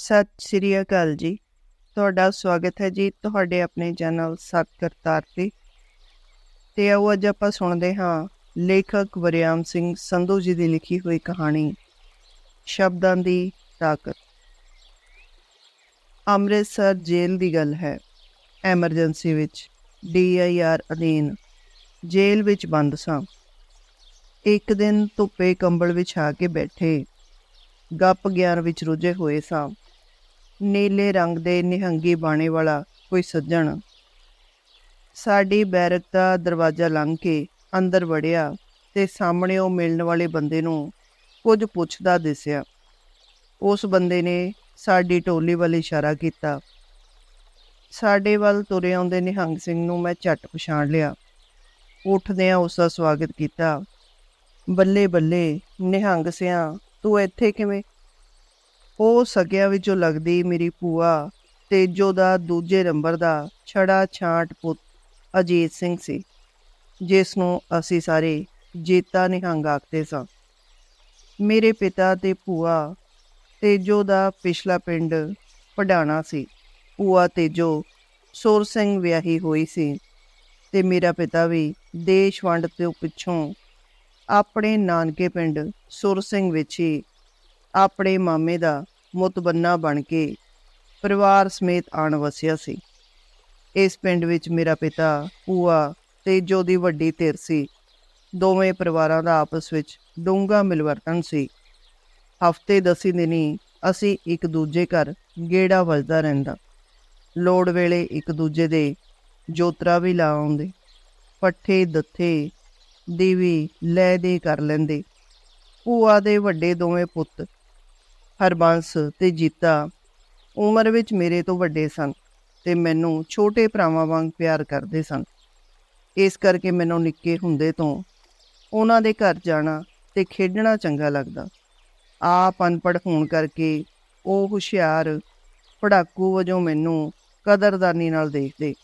ਸਤਿ ਸ੍ਰੀ ਅਕਾਲ ਜੀ। ਤੁਹਾਡਾ ਸਵਾਗਤ ਹੈ ਜੀ ਤੁਹਾਡੇ ਆਪਣੇ ਚੈਨਲ ਸਤ ਕਰਤਾਰ ਤੇ। ਤੇ ਆਓ ਅੱਜ ਆਪਾਂ ਸੁਣਦੇ ਹਾਂ ਲੇਖਕ ਵਰਿਆਮ ਸਿੰਘ ਸੰਧੂ ਜੀ ਦੀ ਲਿਖੀ ਹੋਈ ਕਹਾਣੀ, ਸ਼ਬਦਾਂ ਦੀ ਤਾਕਤ। ਅੰਮ੍ਰਿਤਸਰ ਜੇਲ੍ਹ ਦੀ ਗੱਲ ਹੈ। ਐਮਰਜੈਂਸੀ ਵਿੱਚ ਡੀਆਈਆਰ ਅਧੀਨ ਜੇਲ੍ਹ ਵਿੱਚ ਬੰਦ ਸਾਂ। ਇੱਕ ਦਿਨ ਧੁੱਪੇ ਕੰਬਲ ਵਿਛਾ ਕੇ ਬੈਠੇ। ਗੱਪ ਗਿਆਨ ਵਿੱਚ ਰੁੱਝੇ ਹੋਏ ਸਾਂ। ਨੀਲੇ ਰੰਗ ਦੇ ਨਿਹੰਗੀ ਬਾਣੇ ਵਾਲਾ ਕੋਈ ਸੱਜਣ। ਸਾਡੀ ਬੈਰਕ ਦਾ ਦਰਵਾਜ਼ਾ ਲੰਘ ਕੇ ਅੰਦਰ ਵੜਿਆ ਤੇ ਸਾਹਮਣੇ ਉਹ ਮਿਲਣ ਵਾਲੇ ਬੰਦੇ ਨੂੰ ਕੁਝ ਪੁੱਛਦਾ ਦਿਸਿਆ। ਉਸ ਬੰਦੇ ਨੇ ਸਾਡੀ ਟੋਲੀ ਵੱਲ ਇਸ਼ਾਰਾ ਕੀਤਾ। ਸਾਡੇ ਵੱਲ ਤੁਰੇ ਆਉਂਦੇ ਨਿਹੰਗ ਸਿੰਘ ਨੂੰ ਮੈਂ ਝੱਟ ਪਛਾਣ ਲਿਆ। ਉੱਠਦਿਆਂ ਉਸ ਦਾ ਸਵਾਗਤ ਕੀਤਾ। ਬੱਲੇ ਬੱਲੇ, ਨਿਹੰਗ ਸਿਆਂ, ਤੂੰ ਇੱਥੇ ਕਿਵੇਂ? ਉਹ ਸਕਿਆ ਵਿੱਚੋਂ ਲੱਗਦੀ ਮੇਰੀ ਭੂਆ ਤੇਜੋ ਦਾ ਦੂਜੇ ਨੰਬਰ ਦਾ ਛੜਾ ਛਾਂਟ ਪੁੱਤ ਅਜੀਤ ਸਿੰਘ ਸੀ, ਜਿਸ ਨੂੰ ਅਸੀਂ ਸਾਰੇ ਜੀਤਾ ਨਿਹੰਗ ਆਖਦੇ ਸਾਂ। ਮੇਰੇ ਪਿਤਾ ਤੇ ਭੂਆ ਤੇਜੋ ਦਾ ਪਿਛਲਾ ਪਿੰਡ ਪੜਾਣਾ ਸੀ, ਭੂਆ ਤੇਜੋ ਸੁਰ ਸਿੰਘ ਵਿਆਹੀ ਹੋਈ ਸੀ ਤੇ ਮੇਰਾ ਪਿਤਾ ਵੀ ਦੇਸ਼ ਵੰਡ ਤੋਂ ਪਿੱਛੋਂ ਆਪਣੇ ਨਾਨਕੇ ਪਿੰਡ ਸੁਰ ਸਿੰਘ ਵਿੱਚ ਹੀ ਆਪਣੇ ਮਾਮੇ ਦਾ ਮੁਤਬੰਨਾ ਬਣ ਕੇ ਪਰਿਵਾਰ ਸਮੇਤ ਆਣ ਵਸਿਆ ਸੀ। ਇਸ ਪਿੰਡ ਵਿੱਚ ਮੇਰਾ ਪਿਤਾ, ਭੂਆ ਤੇ ਜੋ ਦੀ ਵੱਡੀ ਧਿਰ ਸੀ, ਦੋਵੇਂ ਪਰਿਵਾਰਾਂ ਦਾ ਆਪਸ ਵਿੱਚ ਡੂੰਘਾ ਮਿਲਵਰਤਨ ਸੀ। ਹਫ਼ਤੇ ਦਸੀ ਦਿਨੀ ਅਸੀਂ ਇੱਕ ਦੂਜੇ ਘਰ ਗੇੜਾ ਵੱਜਦਾ ਰਹਿੰਦਾ। ਲੋੜ ਵੇਲੇ ਇੱਕ ਦੂਜੇ ਦੇ ਜੋਤਰਾ ਵੀ ਲਾ ਆਉਂਦੇ। ਪੱਠੇ, ਦੱਥੇ, ਦੀਵੀ ਲੈ ਦੇ ਕਰ ਲੈਂਦੇ। ਭੂਆ ਦੇ ਵੱਡੇ ਦੋਵੇਂ ਪੁੱਤ ਹਰਬੰਸ ਤੇ ਜੀਤਾ ਉਮਰ ਵਿੱਚ ਮੇਰੇ ਤੋਂ ਵੱਡੇ ਸਨ ਤੇ ਮੈਨੂੰ ਛੋਟੇ ਭਰਾਵਾਂ ਵਾਂਗ ਪਿਆਰ ਕਰਦੇ ਸਨ। ਇਸ ਕਰਕੇ ਮੈਨੂੰ ਨਿੱਕੇ ਹੁੰਦੇ ਤੋਂ ਉਹਨਾਂ ਦੇ ਘਰ ਜਾਣਾ ਤੇ ਖੇਡਣਾ ਚੰਗਾ ਲੱਗਦਾ। ਆਪ ਅਨਪੜ੍ਹ ਹੋਣ ਕਰਕੇ ਉਹ ਹੁਸ਼ਿਆਰ ਪੜਾਕੂ ਵਜੋਂ ਮੈਨੂੰ ਕਦਰਦਾਨੀ ਨਾਲ ਦੇਖਦੇ।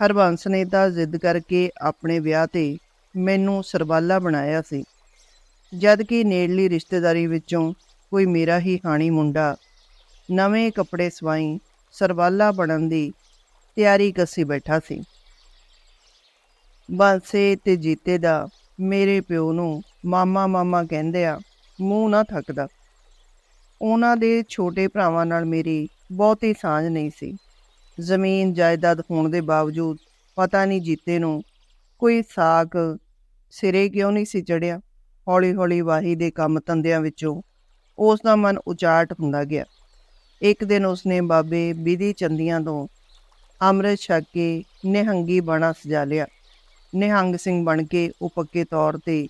ਹਰਬੰਸ ਨੇ ਤਾਂ ਜ਼ਿੱਦ ਕਰਕੇ ਆਪਣੇ ਵਿਆਹ ਤੇ ਮੈਨੂੰ ਸਰਬਾਲਾ ਬਣਾਇਆ ਸੀ। ਜਦ ਕਿ ਨੇੜਲੀ ਰਿਸ਼ਤੇਦਾਰੀ ਵਿੱਚੋਂ ਕੋਈ ਮੇਰਾ ਹੀ ਹਾਣੀ ਮੁੰਡਾ। ਨਵੇਂ ਕੱਪੜੇ ਸਵਾਈ, ਸਰਵਾਲਾ ਬਣਨ ਦੀ ਤਿਆਰੀ ਕੱਸੀ ਬੈਠਾ ਸੀ। ਬਾਂਸੇ ਤੇ ਜੀਤੇ ਦਾ ਮੇਰੇ ਪਿਓ ਨੂੰ ਮਾਮਾ ਮਾਮਾ ਕਹਿੰਦੇ ਆ ਮੂੰਹ ਨਾ ਥੱਕਦਾ। ਉਹਨਾਂ ਦੇ ਛੋਟੇ ਭਰਾਵਾਂ ਨਾਲ ਮੇਰੀ ਬਹੁਤੀ ਸਾਂਝ ਨਹੀਂ ਸੀ। ਜ਼ਮੀਨ ਜਾਇਦਾਦ ਹੋਣ ਦੇ ਬਾਵਜੂਦ ਪਤਾ ਨਹੀਂ ਜੀਤੇ ਨੂੰ ਕੋਈ ਸਾਕ ਸਿਰੇ ਕਿਉਂ ਨਹੀਂ ਸੀ ਚੜਿਆ। ਹੌਲੀ-ਹੌਲੀ ਵਾਹੀ ਦੇ ਕੰਮ ਧੰਦਿਆਂ ਵਿੱਚੋਂ ਉਸ ਦਾ ਮਨ ਉਚਾਟ ਹੁੰਦਾ ਗਿਆ। ਇੱਕ ਦਿਨ ਉਸਨੇ ਬਾਬੇ ਵਿਧੀ ਚੰਦੀਆਂ ਤੋਂ ਅੰਮ੍ਰਿਤ ਛਕ ਕੇ ਨਿਹੰਗੀ ਬਣਾ ਸਜਾ ਲਿਆ। ਨਿਹੰਗ ਸਿੰਘ ਬਣ ਕੇ ਉਹ ਪੱਕੇ ਤੌਰ ਤੇ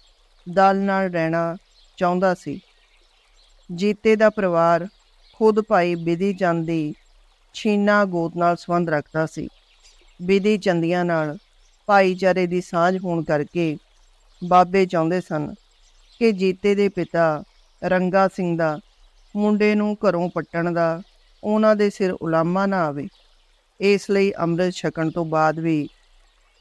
ਦਲ ਨਾਲ ਰਹਿਣਾ ਚਾਹੁੰਦਾ ਸੀ। ਜੀਤੇ ਦਾ ਪਰਿਵਾਰ ਖੁਦ ਭਾਈ ਬਿਧੀ ਚੰਦ ਦੀ ਛੀਨਾ ਗੋਤ ਨਾਲ ਸੰਬੰਧ ਰੱਖਦਾ ਸੀ। ਵਿਧੀ ਚੰਦੀਆਂ ਨਾਲ ਭਾਈਚਾਰੇ ਦੀ ਸਾਂਝ ਹੋਣ ਕਰਕੇ ਬਾਬੇ ਚਾਹੁੰਦੇ ਸਨ ਕਿ ਜੀਤੇ ਦੇ ਪਿਤਾ ਰੰਗਾ ਸਿੰਘ ਦਾ, ਮੁੰਡੇ ਨੂੰ ਘਰੋਂ ਪੱਟਣ ਦਾ, ਉਹਨਾਂ ਦੇ ਸਿਰ ਉਲਾਮਾ ਨਾ ਆਵੇ। ਇਸ ਲਈ ਅੰਮ੍ਰਿਤ ਛਕਣ ਤੋਂ ਬਾਅਦ ਵੀ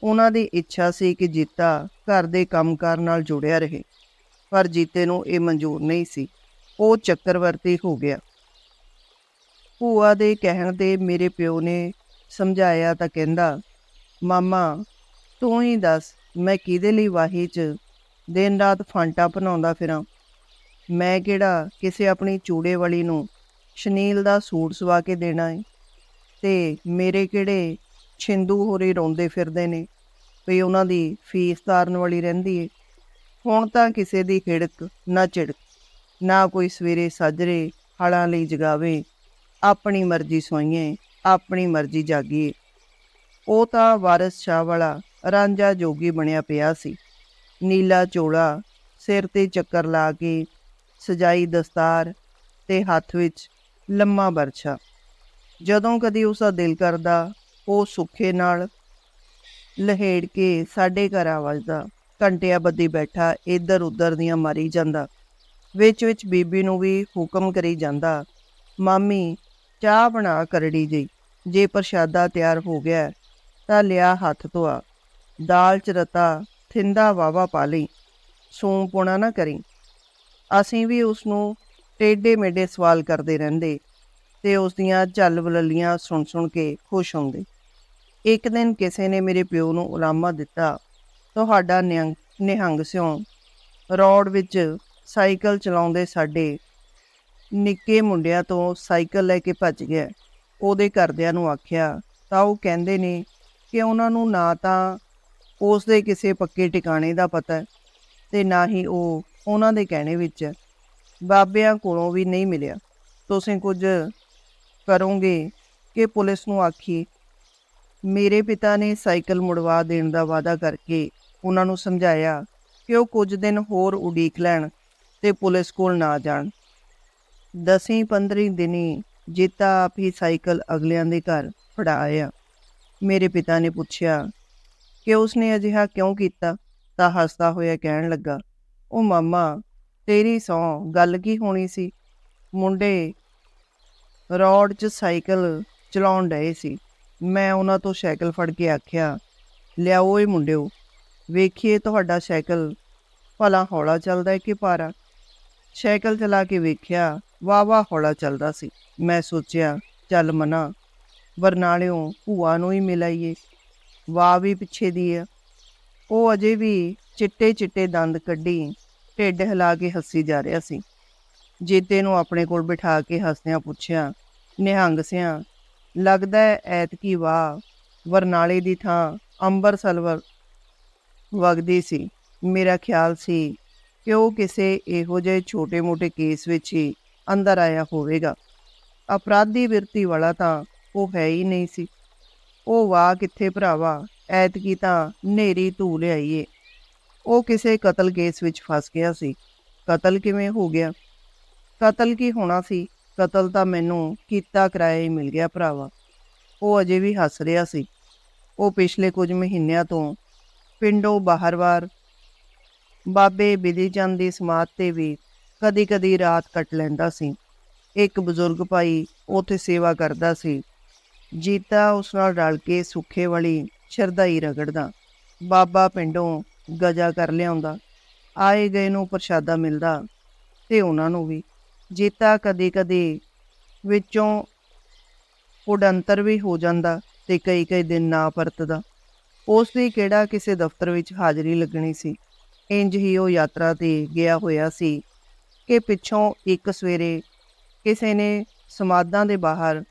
ਉਹਨਾਂ ਦੀ ਇੱਛਾ ਸੀ ਕਿ ਜੀਤਾ ਘਰ ਦੇ ਕੰਮਕਾਰ ਨਾਲ ਜੁੜਿਆ ਰਹੇ, ਪਰ ਜੀਤੇ ਨੂੰ ਇਹ ਮਨਜ਼ੂਰ ਨਹੀਂ ਸੀ। ਉਹ ਚੱਕਰਵਰਤੀ ਹੋ ਗਿਆ। ਭੂਆ ਦੇ ਕਹਿਣ ਤੇ ਮੇਰੇ ਪਿਓ ਨੇ ਸਮਝਾਇਆ ਤਾਂ ਕਹਿੰਦਾ, ਮਾਮਾ, ਤੂੰ ਹੀ ਦੱਸ, ਮੈਂ ਕਿਹਦੇ ਲਈ ਵਾਹੀ 'ਚ ਦਿਨ ਰਾਤ ਫਾਂਟਾ ਬਣਾਉਂਦਾ ਫਿਰਾਂ? ਮੈਂ ਕਿਹੜਾ ਕਿਸੇ ਆਪਣੀ ਚੂੜੇ ਵਾਲੀ ਨੂੰ ਸ਼ਨੀਲ ਦਾ ਸੂਟ ਸਵਾ ਕੇ ਦੇਣਾ ਏ? ਤੇ ਮੇਰੇ ਕਿਹੜੇ ਛਿੰਦੂ ਹੋਰੇ ਰੋਂਦੇ ਫਿਰਦੇ ਨੇ ਵੀ ਉਹਨਾਂ ਦੀ ਫੀਸ ਤਾਰਨ ਵਾਲੀ ਰਹਿੰਦੀ ਏ? ਹੁਣ ਤਾਂ ਕਿਸੇ ਦੀ ਖਿੜਕ ਨਾ ਝਿੜਕ, ਨਾ ਕੋਈ ਸਵੇਰੇ ਸਾਜਰੇ ਹਲਾਂ ਲਈ ਜਗਾਵੇ। ਆਪਣੀ ਮਰਜ਼ੀ ਸੋਈਏ ਆਪਣੀ ਮਰਜ਼ੀ ਜਾਗੀਏ। ਉਹ ਤਾਂ ਵਾਰਿਸ ਸ਼ਾਹ ਵਾਲਾ ਰਾਂਝਾ ਜੋਗੀ ਬਣਿਆ ਪਿਆ ਸੀ। ਨੀਲਾ ਚੋਲਾ ਸਿਰ ਤੇ ਚੱਕਰ ਲਾ ਕੇ ਸਜਾਈ ਦਸਤਾਰ ਤੇ ਹੱਥ ਵਿੱਚ ਲੰਮਾ ਬਰਛਾ ਜਦੋਂ ਕਦੀ ਉਸ ਦਾ ਦਿਲ ਕਰਦਾ, ਉਹ ਸੁੱਖੇ ਨਾਲ ਲਹੇੜ ਕੇ ਸਾਡੇ ਘਰ ਆ ਵੱਜਦਾ ਘੰਟਿਆਂ ਬੱਦੀ ਬੈਠਾ ਇੱਧਰ ਉੱਧਰ ਦੀਆਂ ਮਾਰੀ ਜਾਂਦਾ। ਵਿੱਚ ਵਿੱਚ ਬੀਬੀ ਨੂੰ ਵੀ ਹੁਕਮ ਕਰੀ ਜਾਂਦਾ, ਮਾਮੀ, ਚਾਹ ਬਣਾ ਕਰੜੀ ਜੀ, ਜੇ ਪ੍ਰਸ਼ਾਦਾ ਤਿਆਰ ਹੋ ਗਿਆ, ਤਾਂ ਲਿਆ ਹੱਥ ਧੋਆ। ਦਾਲ ਚ ਰਤਾ, ਥਿੰਦਾ ਵਾਵਾ ਪਾ ਲਈ। ਸੂੰ ਪੁਣਾ ਨਾ ਕਰੀ। ਅਸੀਂ ਵੀ ਉਸ ਨੂੰ ਟੇਡੇ ਮੇਡੇ ਸਵਾਲ ਕਰਦੇ ਰਹਿੰਦੇ ਤੇ ਉਸ ਦੀਆਂ ਝੱਲ ਬਲੱਲੀਆਂ ਸੁਣ ਸੁਣ ਕੇ ਖੁਸ਼ ਹੁੰਦੇ। ਇੱਕ ਦਿਨ ਕਿਸੇ ਨੇ ਮੇਰੇ ਪਿਓ ਨੂੰ ਉਲਾਮਾ ਦਿੱਤਾ। ਤੁਹਾਡਾ ਨਿਹੰਗ ਨਿਹੰਗ ਸਿਉ ਰੋਡ ਵਿੱਚ ਸਾਈਕਲ ਚਲਾਉਂਦੇ ਸਾਡੇ ਨਿੱਕੇ ਮੁੰਡਿਆਂ ਤੋਂ ਸਾਈਕਲ ਲੈ ਕੇ ਭੱਜ ਗਿਆ। ਉਹਦੇ ਘਰਦਿਆਂ ਨੂੰ ਆਖਿਆ, ਤਾਂ ਉਹ ਕਹਿੰਦੇ ਨੇ ਕਿ ਉਹਨਾਂ ਨੂੰ ਨਾ ਤਾਂ ਉਸ ਦੇ ਕਿਸੇ ਪੱਕੇ ਟਿਕਾਣੇ ਦਾ ਪਤਾ ਹੈ ਤੇ ਨਾ ਹੀ ਉਹ ਉਹਨਾਂ ਦੇ ਕਹਿਣੇ ਵਿੱਚ ਬਾਬਿਆਂ ਕੋਲੋਂ ਵੀ ਨਹੀਂ ਮਿਲਿਆ। ਤੁਸੀਂ ਕੁਝ ਕਰੋਗੇ ਕਿ ਪੁਲਿਸ ਨੂੰ ਆਖੀ ਮੇਰੇ ਪਿਤਾ ਨੇ ਸਾਈਕਲ ਮੁੜਵਾ ਦੇਣ ਦਾ ਵਾਅਦਾ ਕਰਕੇ ਉਹਨਾਂ ਨੂੰ ਸਮਝਾਇਆ ਕਿ ਉਹ ਕੁਝ ਦਿਨ ਹੋਰ ਉਡੀਕ ਲੈਣ ਤੇ ਪੁਲਿਸ ਕੋਲ ਨਾ ਜਾਣ। ਦਸੀਂ 15 ਦਿਨੀ ਜੀਤਾ ਆਪ ਹੀ ਸਾਈਕਲ ਅਗਲਿਆਂ ਦੇ ਘਰ ਫੜਾ ਫੜਾਇਆ ਮੇਰੇ ਪਿਤਾ ਨੇ ਪੁੱਛਿਆ ਕਿ ਉਸਨੇ ਅਜਿਹਾ ਕਿਉਂ ਕੀਤਾ? ਤਾਂ ਹੱਸਦਾ ਹੋਇਆ ਕਹਿਣ ਲੱਗਾ ਉਹ ਮਾਮਾ, ਤੇਰੀ ਸੌ ਗੱਲ ਕੀ ਹੋਣੀ ਸੀ? ਮੁੰਡੇ ਰੋਡ 'ਚ ਸਾਈਕਲ ਚਲਾਉਣ ਡਏ ਸੀ। ਮੈਂ ਉਹਨਾਂ ਤੋਂ ਸਾਈਕਲ ਫੜ ਕੇ ਆਖਿਆ, ਲਿਆਓ ਇਹ ਮੁੰਡਿਓ, ਵੇਖੀਏ ਤੁਹਾਡਾ ਸਾਈਕਲ ਭਲਾ ਹੌਲਾ ਚੱਲਦਾ ਹੈ ਕਿ ਪਾਰਾ ਸਾਈਕਲ ਚਲਾ ਕੇ ਵੇਖਿਆ, ਵਾਹ ਵਾਹ ਹੌਲਾ ਚੱਲਦਾ ਸੀ। ਮੈਂ ਸੋਚਿਆ, ਚੱਲ ਮਨਾ ਬਰਨਾਲਿਓਂ ਭੂਆ ਨੂੰ ਹੀ ਮਿਲਾਈਏ ਵਾਹ ਵੀ ਪਿੱਛੇ ਦੀ ਆ। ਉਹ ਅਜੇ ਵੀ ਚਿੱਟੇ ਚਿੱਟੇ ਦੰਦ ਕੱਢੀ ਢਿੱਡ ਹਿਲਾ ਕੇ ਹੱਸੀ ਜਾ ਰਿਹਾ ਸੀ। ਜੀਤੇ ਨੂੰ ਆਪਣੇ ਕੋਲ ਬਿਠਾ ਕੇ ਹੱਸਦਿਆਂ ਪੁੱਛਿਆ, ਨਿਹੰਗ ਸਿਆਂ, ਲੱਗਦਾ ਐਤਕੀ ਵਾਹ, ਵਰਨਾਲੇ ਦੀ ਥਾਂ ਅੰਬਰ ਸਲਵਰ ਵਗਦੀ ਸੀ। ਮੇਰਾ ਖਿਆਲ ਸੀ ਕਿ ਉਹ ਕਿਸੇ ਇਹੋ ਜਿਹੇ ਛੋਟੇ-ਮੋਟੇ ਕੇਸ ਵਿੱਚ ਹੀ ਅੰਦਰ ਆਇਆ ਹੋਵੇਗਾ। ਅਪਰਾਧੀ ਵਿਰਤੀ ਵਾਲਾ ਤਾਂ ਉਹ ਹੈ ਹੀ ਨਹੀਂ ਸੀ। ਉਹ ਵਾਹ ਕਿੱਥੇ ਭਰਾਵਾ, ਐਤਕੀ ਤਾਂ ਨੇਰੀ ਧੂ ਲਿਆਈਏ। ਉਹ ਕਿਸੇ ਕਤਲ ਕੇਸ ਵਿੱਚ ਫਸ ਗਿਆ ਸੀ। ਕਤਲ ਕਿਵੇਂ ਹੋ ਗਿਆ? ਕਤਲ ਕੀ ਹੋਣਾ ਸੀ? ਕਤਲ ਤਾਂ ਮੈਨੂੰ ਕੀਤਾ ਕਰਾਇਆ ਹੀ ਮਿਲ ਗਿਆ ਭਰਾਵਾ। ਉਹ ਅਜੇ ਵੀ ਹੱਸ ਰਿਹਾ ਸੀ। ਉਹ ਪਿਛਲੇ ਕੁਝ ਮਹੀਨਿਆਂ ਤੋਂ ਪਿੰਡੋਂ ਬਾਹਰ-ਬਾਰ ਬਾਬੇ ਬਿਧੀ ਚੰਦ ਦੀ ਸਮਾਧ ਤੇ ਵੀ ਕਦੀ-ਕਦੀ ਰਾਤ ਕੱਟ ਲੈਂਦਾ ਸੀ। ਇੱਕ ਬਜ਼ੁਰਗ ਭਾਈ ਉੱਥੇ ਸੇਵਾ ਕਰਦਾ ਸੀ। ਜੀਤਾ ਉਸ ਨਾਲ ਰਲ ਕੇ ਸੁੱਖੇ ਵਾਲੀ ਸ਼ਰਧਾਈ ਰਗੜਦਾ। ਬਾਬਾ ਪਿੰਡੋਂ ਗਜਾ ਕਰ ਲਿਆਉਂਦਾ। ਆਏ ਗਏ ਨੂੰ ਪ੍ਰਸ਼ਾਦਾ ਮਿਲਦਾ ਤੇ ਉਹਨਾਂ ਨੂੰ ਵੀ। ਜੀਤਾ ਕਦੇ ਕਦੇ ਵਿੱਚੋਂ ਉਡੰਤਰ ਵੀ ਹੋ ਜਾਂਦਾ ਤੇ ਕਈ-ਕਈ ਦਿਨ ਨਾ ਪਰਤਦਾ। ਉਸ ਦੀ ਕਿਹੜਾ ਕਿਸੇ ਦਫ਼ਤਰ ਵਿੱਚ ਹਾਜ਼ਰੀ ਲੱਗਣੀ ਸੀ। ਇੰਜ ਹੀ ਉਹ ਯਾਤਰਾ ਤੇ ਗਿਆ ਹੋਇਆ ਸੀ ਕਿ ਪਿੱਛੋਂ ਇੱਕ ਸਵੇਰੇ ਕਿਸੇ ਨੇ ਸਮਾਦਾਂ ਦੇ ਬਾਹਰ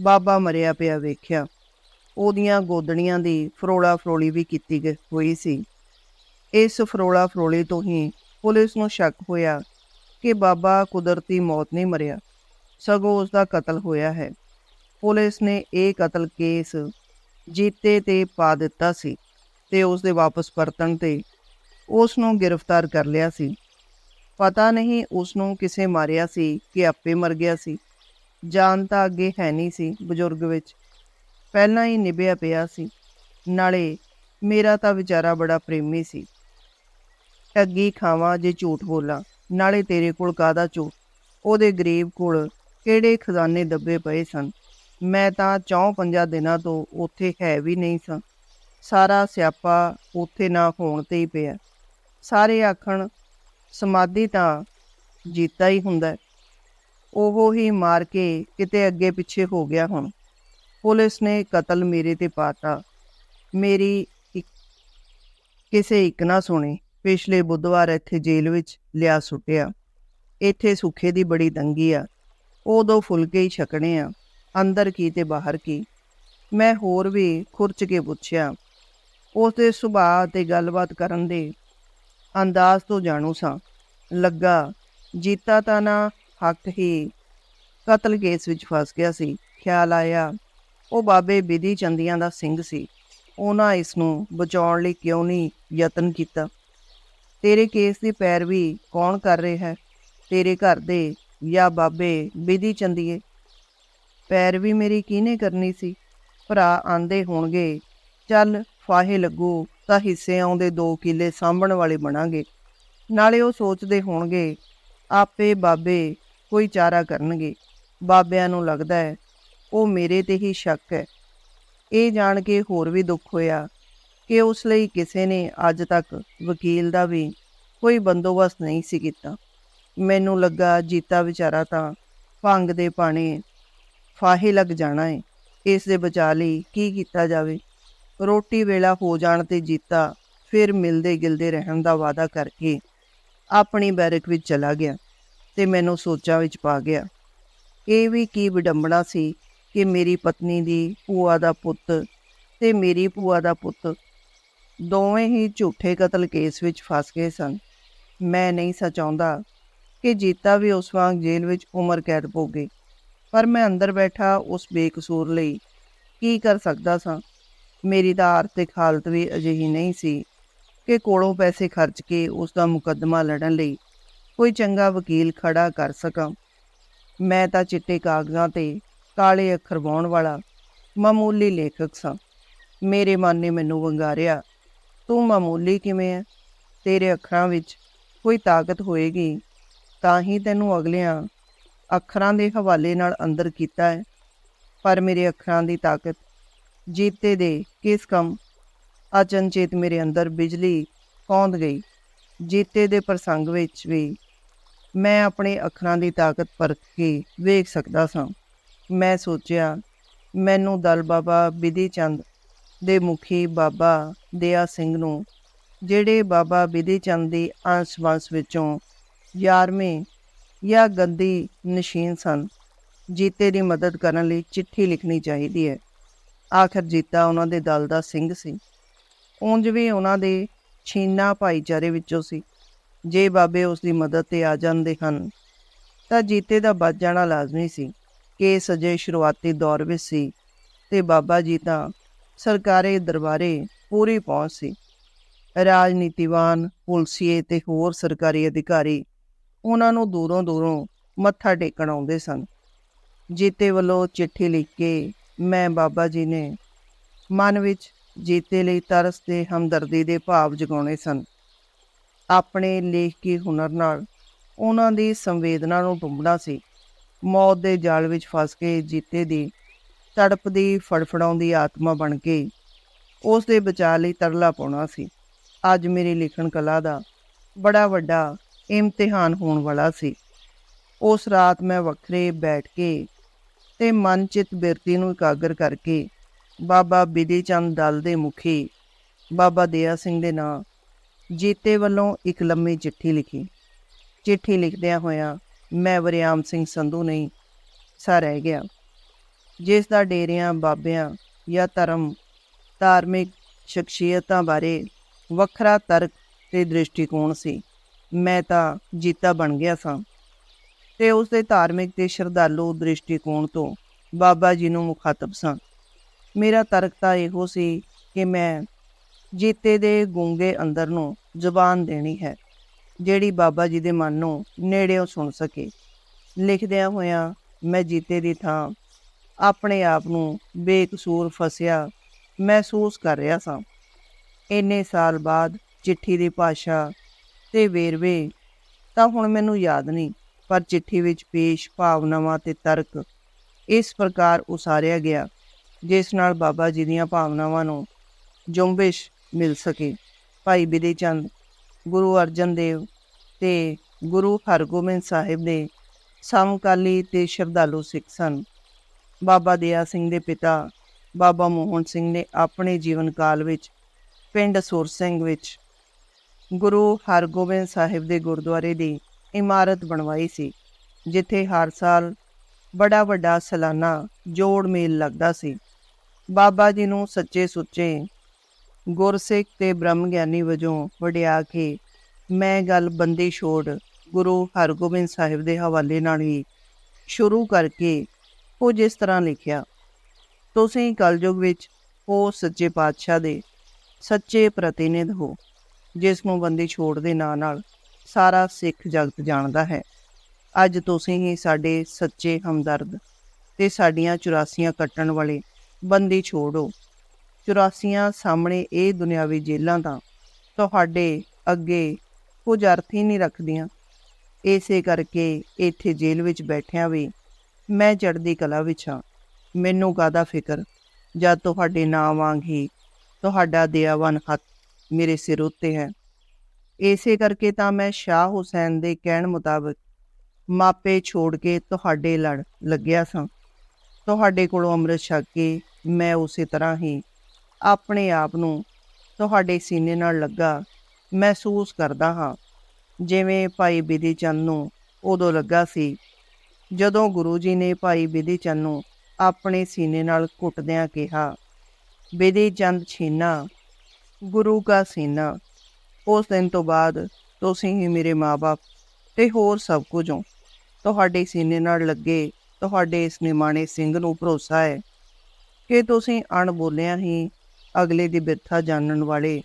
ਬਾਬਾ ਮਰਿਆ ਪਿਆ ਵੇਖਿਆ। ਉਹਦੀਆਂ ਗੋਦੜੀਆਂ ਦੀ ਫਰੋਲਾ ਫਰੋਲੀ ਵੀ ਕੀਤੀ ਗਈ ਹੋਈ ਸੀ। ਇਸ ਫਰੋਲਾ ਫਰੋਲੇ ਤੋਂ ਹੀ ਪੁਲਿਸ ਨੂੰ ਸ਼ੱਕ ਹੋਇਆ ਕਿ ਬਾਬਾ ਕੁਦਰਤੀ ਮੌਤ ਨਹੀਂ ਮਰਿਆ। ਸਗੋਂ ਉਸ ਦਾ ਕਤਲ ਹੋਇਆ ਹੈ। ਪੁਲਿਸ ਨੇ ਇਹ ਕਤਲ ਕੇਸ ਜੀਤੇ ਤੇ ਪਾ ਦਿੱਤਾ ਸੀ ਤੇ ਉਸ ਦੇ ਵਾਪਸ ਪਰਤਣ ਤੇ ਉਸ ਨੂੰ ਗ੍ਰਿਫਤਾਰ ਕਰ ਲਿਆ ਸੀ। ਪਤਾ ਨਹੀਂ ਉਸ ਨੂੰ ਕਿਸੇ ਮਾਰਿਆ ਸੀ ਕਿ ਆਪੇ ਮਰ ਗਿਆ ਸੀ। ਜਾਨ ਤਾਂ ਅੱਗੇ ਹੈ ਨਹੀਂ ਸੀ ਬਜ਼ੁਰਗ ਵਿੱਚ। ਪਹਿਲਾਂ ਹੀ ਨਿਭਿਆ ਪਿਆ ਸੀ। ਨਾਲੇ ਮੇਰਾ ਤਾਂ ਵਿਚਾਰਾ ਬੜਾ ਪ੍ਰੇਮੀ ਸੀ। ਠੱਗੀ ਖਾਵਾਂ ਜੇ ਝੂਠ ਬੋਲਾਂ, ਨਾਲੇ ਤੇਰੇ ਕੋਲ ਕਾਦਾ ਝੂਠ? ਉਹਦੇ ਗਰੀਬ ਕੋਲ ਕਿਹੜੇ ਖਜ਼ਾਨੇ ਦੱਬੇ ਪਏ ਸਨ? ਮੈਂ ਤਾਂ ਚੌਂ ਪੰਜਾਂ ਦਿਨਾਂ ਤੋਂ ਉੱਥੇ ਹੈ ਵੀ ਨਹੀਂ ਸਾਂ। ਸਾਰਾ ਸਿਆਪਾ ਉੱਥੇ ਨਾ ਹੋਣ ਤੇ ਹੀ ਪਿਆ। ਸਾਰੇ ਆਖਣ, ਸਮਾਧੀ ਤਾਂ ਜੀਤਾ ਹੀ ਹੁੰਦਾ ਉਹ ਹੀ ਮਾਰ ਕੇ ਕਿਤੇ ਅੱਗੇ ਪਿੱਛੇ ਹੋ ਗਿਆ ਹੁਣ। ਪੁਲਿਸ ਨੇ ਕਤਲ ਮੇਰੇ ਤੇ ਪਾਤਾ। ਮੇਰੀ ਇੱਕ- ਕਿਸੇ ਇੱਕ ਨਾ ਸੁਣੀ। ਪਿਛਲੇ ਬੁੱਧਵਾਰ ਇੱਥੇ ਜੇਲ੍ਹ ਵਿੱਚ ਲਿਆ ਸੁੱਟਿਆ। ਇੱਥੇ ਸੁੱਖੇ ਦੀ ਬੜੀ ਤੰਗੀ ਆ। ਉਹ ਦੋ ਫੁਲਕੇ ਹੀ ਛਕਣੇ ਆ। ਅੰਦਰ ਕੀ ਤੇ ਬਾਹਰ ਕੀ। ਮੈਂ ਹੋਰ ਵੀ ਖੁਰਚ ਕੇ ਪੁੱਛਿਆ ਉਸ ਦੇ ਸੁਭਾਅ ਤੇ ਗੱਲਬਾਤ ਕਰਨ ਦੇ ਅੰਦਾਜ਼ ਤੋਂ ਜਾਣੂ ਸਾਂ? ਲੱਗਾ, ਜੀਤਾ ਤਾਂ ਨਾ ਹੱਕ ਹੀ ਕਤਲ ਕੇਸ ਵਿੱਚ ਫਸ ਗਿਆ ਸੀ। ਖਿਆਲ ਆਇਆ, ਉਹ ਬਾਬੇ ਬਿਧੀ ਚੰਦੀਆਂ ਦਾ ਸਿੰਘ ਸੀ। ਉਹਨਾਂ ਇਸ ਨੂੰ ਬਚਾਉਣ ਲਈ ਕਿਉਂ ਨਹੀਂ ਯਤਨ ਕੀਤਾ? ਤੇਰੇ ਕੇਸ ਦੀ ਪੈਰਵੀ ਕੌਣ ਕਰ ਰਿਹਾ ਹੈ? ਤੇਰੇ ਘਰ ਦੇ ਜਾਂ ਬਾਬੇ ਬਿਧੀ ਚੰਦੀਏ? ਪੈਰਵੀ ਮੇਰੀ ਕਿਹਨੇ ਕਰਨੀ ਸੀ? ਭਰਾ ਆਂਦੇ ਹੋਣਗੇ, ਚੱਲ ਫਾਹੇ ਲੱਗੂ, ਤਾਂ ਹਿੱਸੇ ਆਉਂਦੇ 2 ਕਿੱਲੇ ਸਾਂਭਣ ਵਾਲੇ ਬਣਾਂਗੇ। ਨਾਲੇ ਉਹ ਸੋਚਦੇ ਹੋਣਗੇ, ਆਪੇ ਬਾਬੇ ਕੋਈ ਚਾਰਾ ਕਰਨਗੇ। ਬਾਬਿਆਂ ਨੂੰ ਲੱਗਦਾ ਹੈ, ਉਹ ਮੇਰੇ ਤੇ ਹੀ ਸ਼ੱਕ ਹੈ। ਇਹ ਜਾਣ ਕੇ ਹੋਰ ਵੀ ਦੁੱਖ ਹੋਇਆ। ਕਿ ਉਸ ਲਈ ਕਿਸੇ ਨੇ ਅੱਜ ਤੱਕ ਵਕੀਲ ਦਾ ਵੀ ਕੋਈ ਬੰਦੋਬਸਤ ਨਹੀਂ ਸੀ ਕੀਤਾ। ਮੈਨੂੰ ਲੱਗਾ ਜੀਤਾ ਵਿਚਾਰਾ ਤਾਂ ਭੰਗ ਦੇ ਪਾਣੇ ਫਾਹੇ ਲੱਗ ਜਾਣਾ ਏ। ਇਸ ਦੇ ਬਚਾ ਲਈ ਕੀ ਕੀਤਾ ਜਾਵੇ? ਰੋਟੀ ਵੇਲਾ ਹੋ ਜਾਣ ਤੇ ਜੀਤਾ ਫਿਰ ਮਿਲਦੇ ਗਿਲਦੇ ਰਹਿਣ ਦਾ ਵਾਅਦਾ ਕਰਕੇ ਆਪਣੀ ਬੈਰਕ ਵਿੱਚ ਚਲਾ ਗਿਆ ਤੇ ਮੈਨੂੰ ਸੋਚਾਂ ਵਿੱਚ ਪਾ ਗਿਆ। ਇਹ ਵੀ ਕੀ ਵਿਡੰਬਣਾ ਸੀ ਕਿ ਮੇਰੀ ਪਤਨੀ ਦੀ ਭੂਆ ਦਾ ਪੁੱਤ ਤੇ ਮੇਰੀ ਭੂਆ ਦਾ ਪੁੱਤ ਦੋਵੇਂ ਹੀ ਝੂਠੇ ਕਤਲ ਕੇਸ ਵਿੱਚ ਫਸ ਗਏ ਸਨ। ਮੈਂ ਨਹੀਂ ਸਚਾਉਂਦਾ ਕਿ ਜੀਤਾ ਵੀ ਉਸ ਵਾਂਗ ਜੇਲ੍ਹ ਵਿੱਚ ਉਮਰ ਕੈਦ ਭੋਗੇ ਪਰ ਮੈਂ ਅੰਦਰ ਬੈਠਾ ਉਸ ਬੇਕਸੂਰ ਲਈ ਕੀ ਕਰ ਸਕਦਾ ਸਾਂ? ਮੇਰੀ ਤਾਂ ਆਰਥਿਕ ਹਾਲਤ ਵੀ ਅਜਿਹੀ ਨਹੀਂ ਸੀ ਕਿ ਕੋਲੋਂ ਪੈਸੇ ਖਰਚ ਕੇ ਉਸ ਦਾ ਮੁਕੱਦਮਾ ਲੜਨ ਲਈ ਕੋਈ ਚੰਗਾ ਵਕੀਲ ਖੜਾ ਕਰ ਸਕਾਂ। ਮੈਂ ਤਾਂ ਚਿੱਟੇ ਕਾਗਜ਼ਾਂ ਤੇ ਕਾਲੇ ਅੱਖਰ ਵਾਉਣ ਵਾਲਾ ਮਾਮੂਲੀ ਲੇਖਕ ਸਾਂ। ਮੇਰੇ ਮਨ ਨੇ ਮੈਨੂੰ ਵੰਗਾਰਿਆ ਤੂੰ ਮਾਮੂਲੀ ਕਿਵੇਂ ਹੈ ਤੇਰੇ ਅੱਖਰਾਂ ਵਿੱਚ ਕੋਈ ਤਾਕਤ ਹੋਏਗੀ, ਤਾਂ ਹੀ ਤੈਨੂੰ ਅਗਲਿਆਂ ਅੱਖਰਾਂ ਦੇ ਹਵਾਲੇ ਨਾਲ ਅੰਦਰ ਕੀਤਾ ਹੈ ਪਰ ਮੇਰੇ ਅੱਖਰਾਂ ਦੀ ਤਾਕਤ ਜੀਤੇ ਦੇ ਕਿਸ ਕੰਮ ਅਚਨਚੇਤ ਮੇਰੇ ਅੰਦਰ ਬਿਜਲੀ ਕੌਂਦ ਗਈ। ਜੀਤੇ ਦੇ ਪ੍ਰਸੰਗ ਵਿੱਚ ਵੀ ਮੈਂ ਆਪਣੇ ਅੱਖਰਾਂ ਦੀ ਤਾਕਤ ਪਰਖ ਕੇ ਵੇਖ ਸਕਦਾ ਸਾਂ। ਮੈਂ ਸੋਚਿਆ, ਮੈਨੂੰ ਦਲ ਬਾਬਾ ਬਿਧੀ ਚੰਦ ਦੇ ਮੁਖੀ ਬਾਬਾ ਦਇਆ ਸਿੰਘ ਨੂੰ, ਜਿਹੜੇ ਬਾਬਾ ਬਿਧੀ ਚੰਦ ਦੀ ਅੰਸ਼ ਵੰਸ਼ ਵਿੱਚੋਂ 11ਵੇਂ ਜਾਂ ਗੰਦੀ ਨਸ਼ੀਨ ਸਨ, ਜੀਤੇ ਦੀ ਮਦਦ ਕਰਨ ਲਈ ਚਿੱਠੀ ਲਿਖਣੀ ਚਾਹੀਦੀ ਹੈ। ਆਖਰ ਜੀਤਾ ਉਹਨਾਂ ਦੇ ਦਲ ਦਾ ਸਿੰਘ ਸੀ। ਉਂਝ ਵੀ ਉਹਨਾਂ ਦੇ ਛੀਨਾ ਭਾਈਚਾਰੇ ਵਿੱਚੋਂ ਸੀ। ਜੇ ਬਾਬੇ ਉਸ ਦੀ ਮਦਦ ਤੇ ਆ ਜਾਂਦੇ ਹਨ, ਤਾਂ ਜੀਤੇ ਦਾ ਬਚ ਜਾਣਾ ਲਾਜ਼ਮੀ ਸੀ। ਕਿ ਸਜੇ ਸ਼ੁਰੂਆਤੀ ਦੌਰ ਵਿੱਚ ਸੀ ਤੇ ਬਾਬਾ ਜੀ ਤਾਂ ਸਰਕਾਰੀ ਦਰਬਾਰੇ ਪੂਰੀ ਪਹੁੰਚ ਸੀ। ਰਾਜਨੀਤੀਵਾਨ, ਪੁਲਸੀਏ ਤੇ ਹੋਰ ਸਰਕਾਰੀ ਅਧਿਕਾਰੀ ਉਹਨਾਂ ਨੂੰ ਦੂਰੋਂ ਦੂਰੋਂ ਮੱਥਾ ਟੇਕਣ ਆਉਂਦੇ ਸਨ। ਜੀਤੇ ਵੱਲੋਂ ਚਿੱਠੀ ਲਿਖ ਕੇ ਮੈਂ ਬਾਬਾ ਜੀ ਨੇ ਮਨ ਵਿੱਚ ਜੀਤੇ ਲਈ ਤਰਸ ਤੇ ਹਮਦਰਦੀ ਦੇ ਭਾਵ ਜਗਾਉਣੇ ਸਨ। ਆਪਣੇ ਲੇਖਕੀ ਹੁਨਰ ਨਾਲ ਉਹਨਾਂ ਦੀ ਸੰਵੇਦਨਾ ਨੂੰ ਟੁੰਬਣਾ ਸੀ। ਮੌਤ ਦੇ ਜਾਲ ਵਿੱਚ ਫਸ ਕੇ ਜੀਤੇ ਦੀ ਤੜਪਦੀ ਫੜਫੜਾਉਂਦੀ ਆਤਮਾ ਬਣ ਕੇ ਉਸ ਦੇ ਬਚਾਅ ਲਈ ਤਰਲਾ ਪਾਉਣਾ ਸੀ। ਅੱਜ ਮੇਰੀ ਲਿਖਣ ਕਲਾ ਦਾ ਬੜਾ ਵੱਡਾ ਇਮਤਿਹਾਨ ਹੋਣ ਵਾਲਾ ਸੀ। ਉਸ ਰਾਤ ਮੈਂ ਵੱਖਰੇ ਬੈਠ ਕੇ ਤੇ ਮਨ ਚਿਤ ਬਿਰਤੀ ਨੂੰ ਇਕਾਗਰ ਕਰਕੇ ਬਾਬਾ ਬਿਧੀ ਚੰਦ ਦਲ ਦੇ ਮੁਖੀ ਬਾਬਾ ਦਿਆ ਸਿੰਘ ਦੇ ਨਾਂ ਜੀਤੇ ਵੱਲੋਂ ਇੱਕ ਲੰਮੀ ਚਿੱਠੀ ਲਿਖੀ। ਚਿੱਠੀ ਲਿਖਦਿਆਂ ਹੋਇਆਂ ਮੈਂ ਵਰਿਆਮ ਸਿੰਘ ਸੰਧੂ ਨਹੀਂ ਸਾ ਰਹਿ ਗਿਆ। ਜਿਸ ਦਾ ਡੇਰਿਆਂ, ਬਾਬਿਆਂ ਜਾਂ ਧਰਮ, ਧਾਰਮਿਕ ਸ਼ਖਸੀਅਤਾਂ ਬਾਰੇ ਵੱਖਰਾ ਤਰਕ ਤੇ ਦ੍ਰਿਸ਼ਟੀਕੋਣ ਸੀ। ਮੈਂ ਤਾਂ ਜੀਤਾ ਬਣ ਗਿਆ ਸਾਂ ਤੇ ਉਸ ਦੇ ਧਾਰਮਿਕ ਤੇ ਸ਼ਰਧਾਲੂ ਦ੍ਰਿਸ਼ਟੀਕੋਣ ਤੋਂ ਬਾਬਾ ਜੀ ਨੂੰ ਮੁਖਾਤਬ ਸਾਂ। ਮੇਰਾ ਤਰਕ ਤਾਂ ਇਹੋ ਸੀ ਕਿ ਮੈਂ ਜੀਤੇ ਦੇ ਗੂੰਗੇ ਅੰਦਰ ਨੂੰ ਜ਼ੁਬਾਨ ਦੇਣੀ ਹੈ, ਜਿਹੜੀ ਬਾਬਾ ਜੀ ਦੇ ਮਨ ਨੂੰ ਨੇੜਿਓਂ ਸੁਣ ਸਕੇ। ਲਿਖਦਿਆਂ ਹੋਇਆਂ ਮੈਂ ਜੀਤੇ ਦੀ ਥਾਂ ਆਪਣੇ ਆਪ ਨੂੰ ਬੇਕਸੂਰ ਫਸਿਆ ਮਹਿਸੂਸ ਕਰ ਰਿਹਾ ਸਾਂ। ਇੰਨੇ ਸਾਲ ਬਾਅਦ ਚਿੱਠੀ ਦੀ ਭਾਸ਼ਾ ਤੇ ਵੇਰਵੇ ਤਾਂ ਹੁਣ ਮੈਨੂੰ ਯਾਦ ਨਹੀਂ, ਪਰ ਚਿੱਠੀ ਵਿੱਚ ਪੇਸ਼ ਭਾਵਨਾਵਾਂ ਤੇ ਤਰਕ ਇਸ ਪ੍ਰਕਾਰ ਉਸਾਰਿਆ ਗਿਆ, ਜਿਸ ਨਾਲ ਬਾਬਾ ਜੀ ਦੀਆਂ ਭਾਵਨਾਵਾਂ ਨੂੰ ਜੁੰਬਿਸ਼ ਮਿਲ ਸਕੇ। ਭਾਈ ਬਿਧੀ ਚੰਦ, ਗੁਰੂ ਅਰਜਨ ਦੇਵ ਤੇ ਗੁਰੂ ਹਰਗੋਬਿੰਦ ਸਾਹਿਬ ਦੇ ਸਮਕਾਲੀ ਤੇ ਸ਼ਰਧਾਲੂ ਸਿੱਖ ਸਨ। ਬਾਬਾ ਦਿਆ ਸਿੰਘ ਦੇ ਪਿਤਾ, ਬਾਬਾ ਮੋਹਨ ਸਿੰਘ ਨੇ ਆਪਣੇ ਜੀਵਨ ਕਾਲ ਵਿੱਚ ਪਿੰਡ ਸੁਰ ਸਿੰਘ ਵਿੱਚ ਗੁਰੂ ਹਰਗੋਬਿੰਦ ਸਾਹਿਬ ਦੇ ਗੁਰਦੁਆਰੇ ਦੀ ਇਮਾਰਤ ਬਣਵਾਈ ਸੀ, ਜਿੱਥੇ ਹਰ ਸਾਲ ਬੜਾ ਵੱਡਾ ਸਾਲਾਨਾ ਜੋੜ ਮੇਲ ਲੱਗਦਾ ਸੀ। ਬਾਬਾ ਜੀ ਨੂੰ ਸੱਚੇ ਸੁੱਚੇ ਗੁਰਸਿੱਖ ਤੇ ਬ੍ਰਹਮ ਗਿਆਨੀ ਵਜੋਂ ਵਡਿਆ ਕੇ ਮੈਂ ਗੱਲ ਬੰਦੀ ਛੋੜ ਗੁਰੂ ਹਰਗੋਬਿੰਦ ਸਾਹਿਬ ਦੇ ਹਵਾਲੇ ਨਾਲ ਹੀ ਸ਼ੁਰੂ ਕਰਕੇ ਉਹ ਜਿਸ ਤਰ੍ਹਾਂ ਲਿਖਿਆ, ਤੁਸੀਂ ਕਲਯੁਗ ਵਿੱਚ ਉਹ ਸੱਚੇ ਪਾਤਸ਼ਾਹ ਦੇ ਸੱਚੇ ਪ੍ਰਤੀਨਿਧ ਹੋ, ਜਿਸ ਨੂੰ ਬੰਦੀ ਛੋੜ ਦੇ ਨਾਂ ਨਾਲ ਸਾਰਾ ਸਿੱਖ ਜਗਤ ਜਾਣਦਾ ਹੈ। ਅੱਜ ਤੁਸੀਂ ਹੀ ਸਾਡੇ ਸੱਚੇ ਹਮਦਰਦ ਤੇ ਸਾਡੀਆਂ ਚੁਰਾਸੀਆਂ ਕੱਟਣ ਵਾਲੇ ਬੰਦੀ ਛੋੜੋ। ਚੁਰਾਸੀਆਂ ਸਾਹਮਣੇ ਇਹ ਦੁਨਿਆਵੀ ਜੇਲਾਂ ਤਾਂ ਤੁਹਾਡੇ ਅੱਗੇ ਕੁਝ ਅਰਥ ਹੀ ਨਹੀਂ ਰੱਖਦੀਆਂ। ਇਸੇ ਕਰਕੇ ਇੱਥੇ ਜੇਲ੍ਹ ਵਿੱਚ ਬੈਠਿਆਂ ਵੀ ਮੈਂ ਚੜ੍ਹਦੀ ਕਲਾ ਵਿੱਚ ਹਾਂ। ਮੈਨੂੰ ਕਾਹਦਾ ਫਿਕਰ? ਜਦ ਤੁਹਾਡੇ ਨਾਂ ਵਾਂਗ ਹੀ ਤੁਹਾਡਾ ਦਿਆਵਾਨ ਹੱਥ ਮੇਰੇ ਸਿਰ ਉੱਤੇ ਹੈ। ਇਸੇ ਕਰਕੇ ਤਾਂ ਮੈਂ ਸ਼ਾਹ ਹੁਸੈਨ ਦੇ ਕਹਿਣ ਮੁਤਾਬਕ ਮਾਪੇ ਛੋੜ ਕੇ ਤੁਹਾਡੇ ਲੜ ਲੱਗਿਆ ਸਾਂ। ਤੁਹਾਡੇ ਕੋਲੋਂ ਅੰਮ੍ਰਿਤ ਛਕ ਕੇ ਮੈਂ ਉਸੇ ਤਰ੍ਹਾਂ ਹੀ ਆਪਣੇ ਆਪ ਨੂੰ ਤੁਹਾਡੇ ਸੀਨੇ ਨਾਲ ਲੱਗਾ ਮਹਿਸੂਸ ਕਰਦਾ ਹਾਂ। ਜਿਵੇਂ ਭਾਈ ਬਿਧੀ ਚੰਦ ਨੂੰ ਉਦੋਂ ਲੱਗਾ ਸੀ ਜਦੋਂ ਗੁਰੂ ਜੀ ਨੇ ਭਾਈ ਬਿਧੀ ਚੰਦ ਨੂੰ ਆਪਣੇ ਸੀਨੇ ਨਾਲ ਘੁੱਟਦਿਆਂ ਕਿਹਾ, ਬਿਧੀ ਚੰਦ ਛੀਨਾ, ਗੁਰੂ ਕਾ ਸੀਨਾ, ਉਸ ਦਿਨ ਤੋਂ ਬਾਅਦ ਤੁਸੀਂ ਹੀ ਮੇਰੇ ਮਾਪੇ ਤੇ ਹੋਰ ਸਭ ਕੁਝ ਹੋ। ਤੁਹਾਡੇ ਸੀਨੇ ਨਾਲ ਲੱਗੇ ਤੁਹਾਡੇ ਇਸ ਨਿਮਾਣੇ ਸਿੰਘ ਨੂੰ ਭਰੋਸਾ ਹੈ ਕਿ ਤੁਸੀਂ ਅਣਬੋਲਿਆਂ ਹੀ ਅਗਲੇ ਦੀ ਬਿਰਥਾ ਜਾਣਨ ਵਾਲੇ,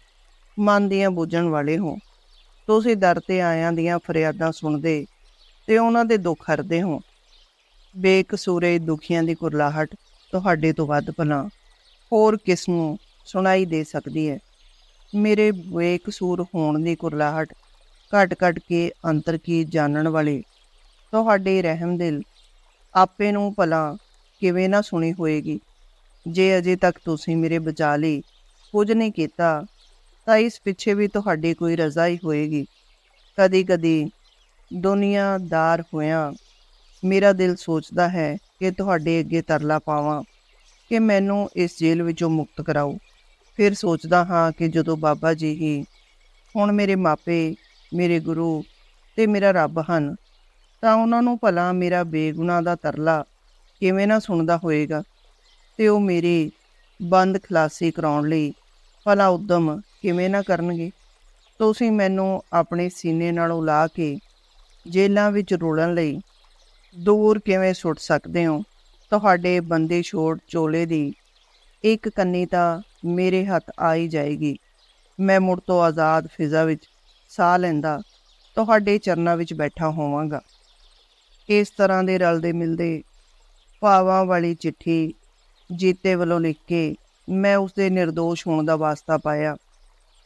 ਮਨ ਦੀਆਂ ਬੁੱਝਣ ਵਾਲੇ ਹੋ। ਤੁਸੀਂ ਦਰ ਤੇ ਆਇਆਂ ਦੀਆਂ ਫਰਿਆਦਾਂ ਸੁਣਦੇ ਤੇ ਉਹਨਾਂ ਦੇ ਦੁੱਖ ਹਰਦੇ ਹੋ। ਬੇਕਸੂਰੇ ਦੁਖੀਆਂ ਦੀ ਕੁਰਲਾਹਟ ਤੁਹਾਡੇ ਤੋਂ ਵੱਧ ਭਲਾ। ਹੋਰ ਕਿਸ ਨੂੰ ਸੁਣਾਈ ਦੇ ਸਕਦੀ ਹੈ? ਮੇਰੇ ਬੇਕਸੂਰ ਹੋਣ ਦੀ ਕੁਰਲਾਹਟ ਘਟ ਘਟ ਕੇ ਅੰਤਰ ਕੀ ਜਾਣਨ ਵਾਲੇ? ਤੁਹਾਡੇ ਰਹਿਮ ਦਿਲ ਆਪੇ ਨੂੰ ਭਲਾ ਕਿਵੇਂ ਨਾ ਸੁਣੀ ਹੋਏਗੀ। ਜੇ ਅਜੇ ਤੱਕ ਤੁਸੀਂ ਮੇਰੇ ਬਚਾ ਲਈ ਕੁਝ ਨਹੀਂ ਕੀਤਾ, ਤਾਂ ਇਸ ਪਿੱਛੇ ਵੀ ਤੁਹਾਡੀ ਕੋਈ ਰਜ਼ਾ ਹੀ ਹੋਏਗੀ। ਕਦੀ ਕਦੀ ਦੁਨੀਆਦਾਰ ਹੋਇਆਂ ਮੇਰਾ ਦਿਲ ਸੋਚਦਾ ਹੈ ਕਿ ਤੁਹਾਡੇ ਅੱਗੇ ਤਰਲਾ ਪਾਵਾਂ ਕਿ ਮੈਨੂੰ ਇਸ ਜੇਲ੍ਹ ਵਿੱਚੋਂ ਮੁਕਤ ਕਰਾਓ। ਫਿਰ ਸੋਚਦਾ ਹਾਂ ਕਿ ਜਦੋਂ ਬਾਬਾ ਜੀ ਹੀ ਹੁਣ ਮੇਰੇ ਮਾਪੇ, ਮੇਰੇ ਗੁਰੂ ਤੇ ਮੇਰਾ ਰੱਬ ਹਨ, ਤਾਂ ਉਹਨਾਂ ਨੂੰ ਭਲਾ ਮੇਰਾ ਬੇਗੁਨਾਹ ਦਾ ਤਰਲਾ ਕਿਵੇਂ ਨਾ ਸੁਣਦਾ ਹੋਏਗਾ ਤੇ ਉਹ ਮੇਰੀ ਬੰਦ ਖਲਾਸੀ ਕਰਾਉਣ ਲਈ ਭਲਾ ਉਦਮ ਕਿਵੇਂ ਨਾ ਕਰਨਗੇ। ਤੁਸੀਂ ਮੈਨੂੰ ਆਪਣੇ ਸੀਨੇ ਨਾਲੋਂ ਲਾ ਕੇ ਜੇਲਾਂ ਵਿੱਚ ਰੋਲਣ ਲਈ ਦੂਰ ਕਿਵੇਂ ਸੁੱਟ ਸਕਦੇ ਹੋ? ਤੁਹਾਡੇ ਬੰਦੀ ਛੋੜ ਚੋਲੇ ਦੀ ਇੱਕ ਕੰਨੀ ਤਾਂ ਮੇਰੇ ਹੱਥ ਆ ਹੀ ਜਾਏਗੀ। ਮੈਂ ਮੁੜ ਤੋਂ ਆਜ਼ਾਦ ਫਿਜ਼ਾ ਵਿੱਚ ਸਾਹ ਲੈਂਦਾ, ਤੁਹਾਡੇ ਚਰਨਾਂ ਵਿੱਚ ਬੈਠਾ ਹੋਵਾਂਗਾ। ਇਸ ਤਰ੍ਹਾਂ ਦੇ ਰਲਦੇ ਮਿਲਦੇ ਭਾਵਾਂ ਵਾਲੀ ਚਿੱਠੀ ਜੀਤੇ ਵੱਲੋਂ ਲਿਖ ਕੇ ਮੈਂ ਉਸ ਦੇ નિર્ਦੋਸ਼ ਹੋਣ ਦਾ ਵਾਸਤਾ ਪਾਇਆ।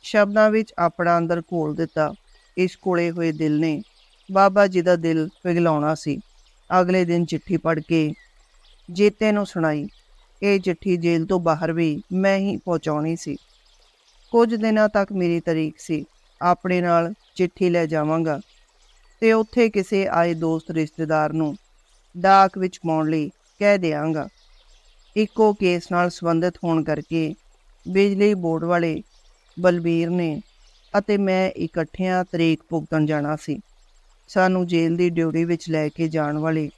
ਸ਼ਬਦਾਂ ਵਿੱਚ ਆਪਣਾ ਅੰਦਰ ਘੋਲ ਦਿੱਤਾ। ਇਸ ਕੋਲੇ ਹੋਏ ਦਿਲ ਨੇ ਬਾਬਾ ਜੀ ਦਾ ਦਿਲ ਪਿਘਲਾਉਣਾ ਸੀ। ਅਗਲੇ ਦਿਨ ਚਿੱਠੀ ਪੜ੍ਹ ਕੇ ਜੀਤੇ ਨੂੰ ਸੁਣਾਈ, ਇਹ ਚਿੱਠੀ ਜੇਲ੍ਹ ਤੋਂ ਬਾਹਰ ਵੀ ਮੈਂ ਹੀ ਪਹੁੰਚਾਉਣੀ ਸੀ। ਕੁਝ ਦਿਨਾਂ ਤੱਕ ਮੇਰੀ ਤਰੀਕ ਸੀ, ਆਪਣੇ ਨਾਲ ਚਿੱਠੀ ਲੈ ਜਾਵਾਂਗਾ। ਤੇ ਉੱਥੇ ਕਿਸੇ ਆਏ ਦੋਸਤ ਰਿਸ਼ਤੇਦਾਰ ਨੂੰ ਡਾਕ ਵਿੱਚ ਪਾਉਣ ਲਈ ਕਹਿ ਦੇਵਾਂਗਾ ਇੱਕੋ ਕੇਸ ਨਾਲ ਸੰਬੰਧਿਤ ਹੋਣ ਕਰਕੇ ਬਿਜਲੀ ਬੋਰਡ ਵਾਲੇ ਬਲਬੀਰ ਨੇ ਅਤੇ ਮੈਂ ਇਕੱਠਿਆਂ ਤਰੀਕ ਭੁਗਤਣ ਜਾਣਾ ਸੀ। ਸਾਨੂੰ ਜੇਲ੍ਹ ਦੀ ਡਿਊਟੀ ਵਿੱਚ ਲੈ ਕੇ ਜਾਣ ਵਾਲੇ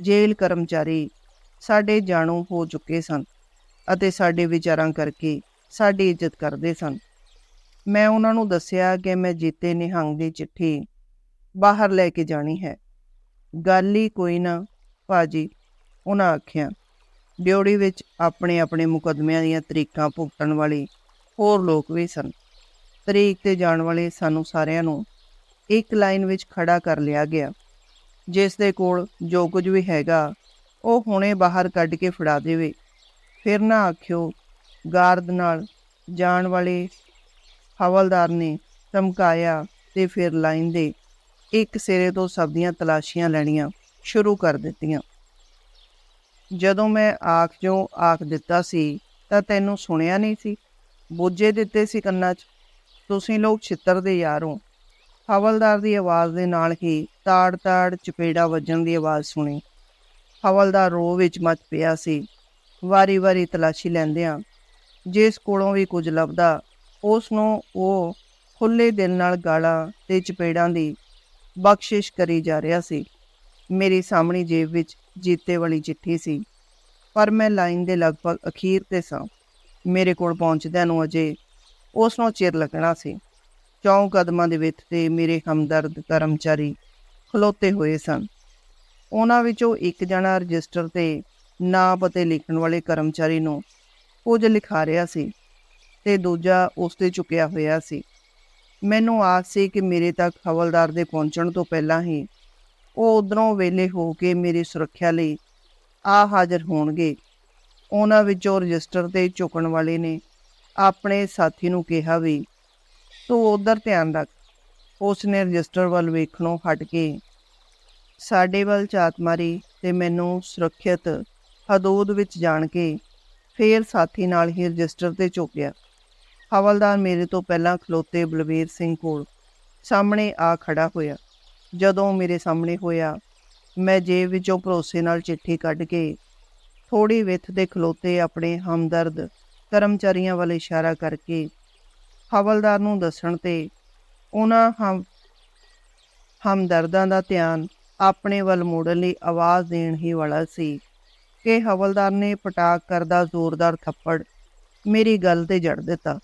ਜੇਲ੍ਹ ਕਰਮਚਾਰੀ ਸਾਡੇ ਜਾਣੂ ਹੋ ਚੁੱਕੇ ਸਨ ਅਤੇ ਸਾਡੇ ਵਿਚਾਰਾਂ ਕਰਕੇ ਸਾਡੀ ਇੱਜ਼ਤ ਕਰਦੇ ਸਨ। ਮੈਂ ਉਹਨਾਂ ਨੂੰ ਦੱਸਿਆ ਕਿ ਮੈਂ ਜੀਤੇ ਨਿਹੰਗ ਦੀ ਚਿੱਠੀ ਬਾਹਰ ਲੈ ਕੇ ਜਾਣੀ ਹੈ। ਗੱਲ ਹੀ ਕੋਈ ਨਾ, ਭਾਜੀ, ਉਹਨਾਂ ਆਖਿਆ, ਡਿਊਟੀ ਵਿੱਚ ਆਪਣੇ ਆਪਣੇ ਮੁਕਦਮਿਆਂ ਦੀਆਂ ਤਰੀਕਾਂ ਭੁਗਤਣ ਵਾਲੇ ਹੋਰ ਲੋਕ ਵੀ ਸਨ। ਤਰੀਕ ਤੇ ਜਾਣ ਵਾਲੇ ਸਾਨੂੰ ਸਾਰਿਆਂ ਨੂੰ ਇੱਕ ਲਾਈਨ ਵਿੱਚ ਖੜਾ ਕਰ ਲਿਆ ਗਿਆ। ਜਿਸ ਦੇ ਕੋਲ ਜੋ ਕੁਝ ਵੀ ਹੈਗਾ, ਉਹ ਹੁਣੇ ਬਾਹਰ ਕੱਢ ਕੇ ਫੜਾ ਦੇਵੇ। ਫਿਰ ਨਾ ਆਖਿਓ, ਗਾਰਦ ਨਾਲ ਜਾਣ ਵਾਲੇ ਹਵਲਦਾਰ ਨੇ ਧਮਕਾਇਆ ਤੇ ਫਿਰ ਲਾਈਨ ਦੇ ਇੱਕ ਸਿਰੇ ਤੋਂ ਸਭ ਦੀਆਂ ਤਲਾਸ਼ੀਆਂ ਲੈਣੀਆਂ ਸ਼ੁਰੂ ਕਰ ਦਿੱਤੀਆਂ। ਜਦੋਂ ਮੈਂ ਆਖ ਜੋ ਆਖ ਦਿੱਤਾ ਸੀ, ਤਾਂ ਤੈਨੂੰ ਸੁਣਿਆ ਨਹੀਂ ਸੀ? ਬੋਝੇ ਦਿੱਤੇ ਸੀ ਕੰਨਾਂ 'ਚ? ਤੁਸੀਂ ਲੋਕ ਛਿੱਤਰ ਦੇ ਯਾਰ ਹੋ। ਹਵਲਦਾਰ ਦੀ ਆਵਾਜ਼ ਦੇ ਨਾਲ ਹੀ ਤਾੜ-ਤਾੜ ਚਪੇੜਾ ਵੱਜਣ ਦੀ ਆਵਾਜ਼ ਸੁਣੀ। ਹਵਲਦਾਰ ਰੋ ਵਿੱਚ ਮੱਚ ਪਿਆ ਸੀ। ਵਾਰੀ-ਵਾਰੀ ਤਲਾਸ਼ੀ ਲੈਂਦਿਆਂ ਜਿਸ ਕੋਲੋਂ ਵੀ ਕੁਝ ਲੱਭਦਾ ਉਸ ਨੂੰ ਉਹ ਖੁੱਲੇ ਦਿਲ ਨਾਲ ਗਾਲਾਂ ਤੇ ਚਪੇੜਾਂ ਦੀ ਬਖਸ਼ਿਸ਼ ਕਰੀ ਜਾ ਰਿਹਾ ਸੀ। ਮੇਰੀ ਸਾਹਮਣੀ ਜੇਬ ਵਿੱਚ ਜੀਤੇ ਵਾਲੀ ਚਿੱਠੀ ਸੀ, ਪਰ ਮੈਂ ਲਾਈਨ ਦੇ ਲਗਭਗ ਅਖੀਰ ਤੇ ਸਾਂ। ਮੇਰੇ ਕੋਲ ਪਹੁੰਚਦਿਆਂ ਨੂੰ ਅਜੇ ਉਸ ਨੂੰ ਚਿਰ ਲੱਗਣਾ ਸੀ। ਚੌਂ ਕਦਮਾਂ ਦੇ ਵਿੱਚ ਤੇ ਮੇਰੇ ਹਮਦਰਦ ਕਰਮਚਾਰੀ ਖਲੋਤੇ ਹੋਏ ਸਨ। ਉਹਨਾਂ ਵਿੱਚੋਂ ਇੱਕ ਜਣਾ ਰਜਿਸਟਰ ਤੇ ਨਾਂ ਪਤੇ ਲਿਖਣ ਵਾਲੇ ਕਰਮਚਾਰੀ ਨੂੰ ਕੁਝ ਲਿਖਾ ਰਿਹਾ ਸੀ ਤੇ ਦੂਜਾ ਉਸ ਤੇ ਝੁਕਿਆ ਹੋਇਆ ਸੀ। ਮੈਨੂੰ ਆਸ ਸੀ ਕਿ ਮੇਰੇ ਤੱਕ ਹਵਲਦਾਰ ਦੇ ਪਹੁੰਚਣ ਤੋਂ ਪਹਿਲਾਂ ਹੀ ਉਹ ਉਧਰੋਂ ਵੇਲੇ ਹੋ ਕੇ ਮੇਰੀ ਸੁਰੱਖਿਆ ਲਈ ਆ ਹਾਜ਼ਰ ਹੋਣਗੇ। ਉਹਨਾਂ ਵਿੱਚੋਂ ਰਜਿਸਟਰ ਤੇ ਝੁਕਣ ਵਾਲੇ ਨੇ ਆਪਣੇ ਸਾਥੀ ਨੂੰ ਕਿਹਾ ਵੀ ਤੂੰ ਉਧਰ ਧਿਆਨ ਰੱਖ। ਉਸ ਨੇ ਰਜਿਸਟਰ ਵੱਲ ਵੇਖਣੋਂ ਹਟ ਕੇ, ਸਾਡੇ ਵੱਲ ਝਾਤ ਮਾਰੀ ਤੇ ਮੈਨੂੰ ਸੁਰੱਖਿਅਤ ਹਦੂਦ ਵਿੱਚ ਜਾਣ ਕੇ ਫੇਰ ਸਾਥੀ ਨਾਲ ਹੀ ਰਜਿਸਟਰ ਤੇ ਝੁਕਿਆ। ਹਵਲਦਾਰ ਮੇਰੇ ਤੋਂ ਪਹਿਲਾਂ ਖਲੋਤੇ ਬਲਵੀਰ ਸਿੰਘ ਕੋਲ ਸਾਹਮਣੇ ਆ ਖੜਾ ਹੋਇਆ। ਜਦੋਂ ਮੇਰੇ ਸਾਹਮਣੇ ਹੋਇਆ, ਮੈਂ ਜੇਬ ਵਿੱਚੋਂ ਭਰੋਸੇ ਨਾਲ ਚਿੱਠੀ ਕੱਢ ਕੇ ਥੋੜੀ ਵਿੱਥ ਦੇ ਖਲੋਤੇ ਆਪਣੇ ਹਮਦਰਦ ਕਰਮਚਾਰੀਆਂ ਵੱਲ ਇਸ਼ਾਰਾ ਕਰਕੇ ਹਵਲਦਾਰ ਨੂੰ ਦੱਸਣ ਤੇ ਉਹਨਾਂ ਹਮ, ਹਮਦਰਦਾਂ ਦਾ ਧਿਆਨ ਆਪਣੇ ਵੱਲ ਮੋੜਨ ਲਈ ਆਵਾਜ਼ ਦੇਣ ਹੀ ਵਾਲਾ ਸੀ ਕਿ ਹਵਲਦਾਰ ਨੇ ਪਟਾਕ ਕਰਦਾ ਜ਼ੋਰਦਾਰ ਥੱਪੜ ਮੇਰੀ ਗੱਲ ਤੇ ਜੜ ਦਿੱਤਾ।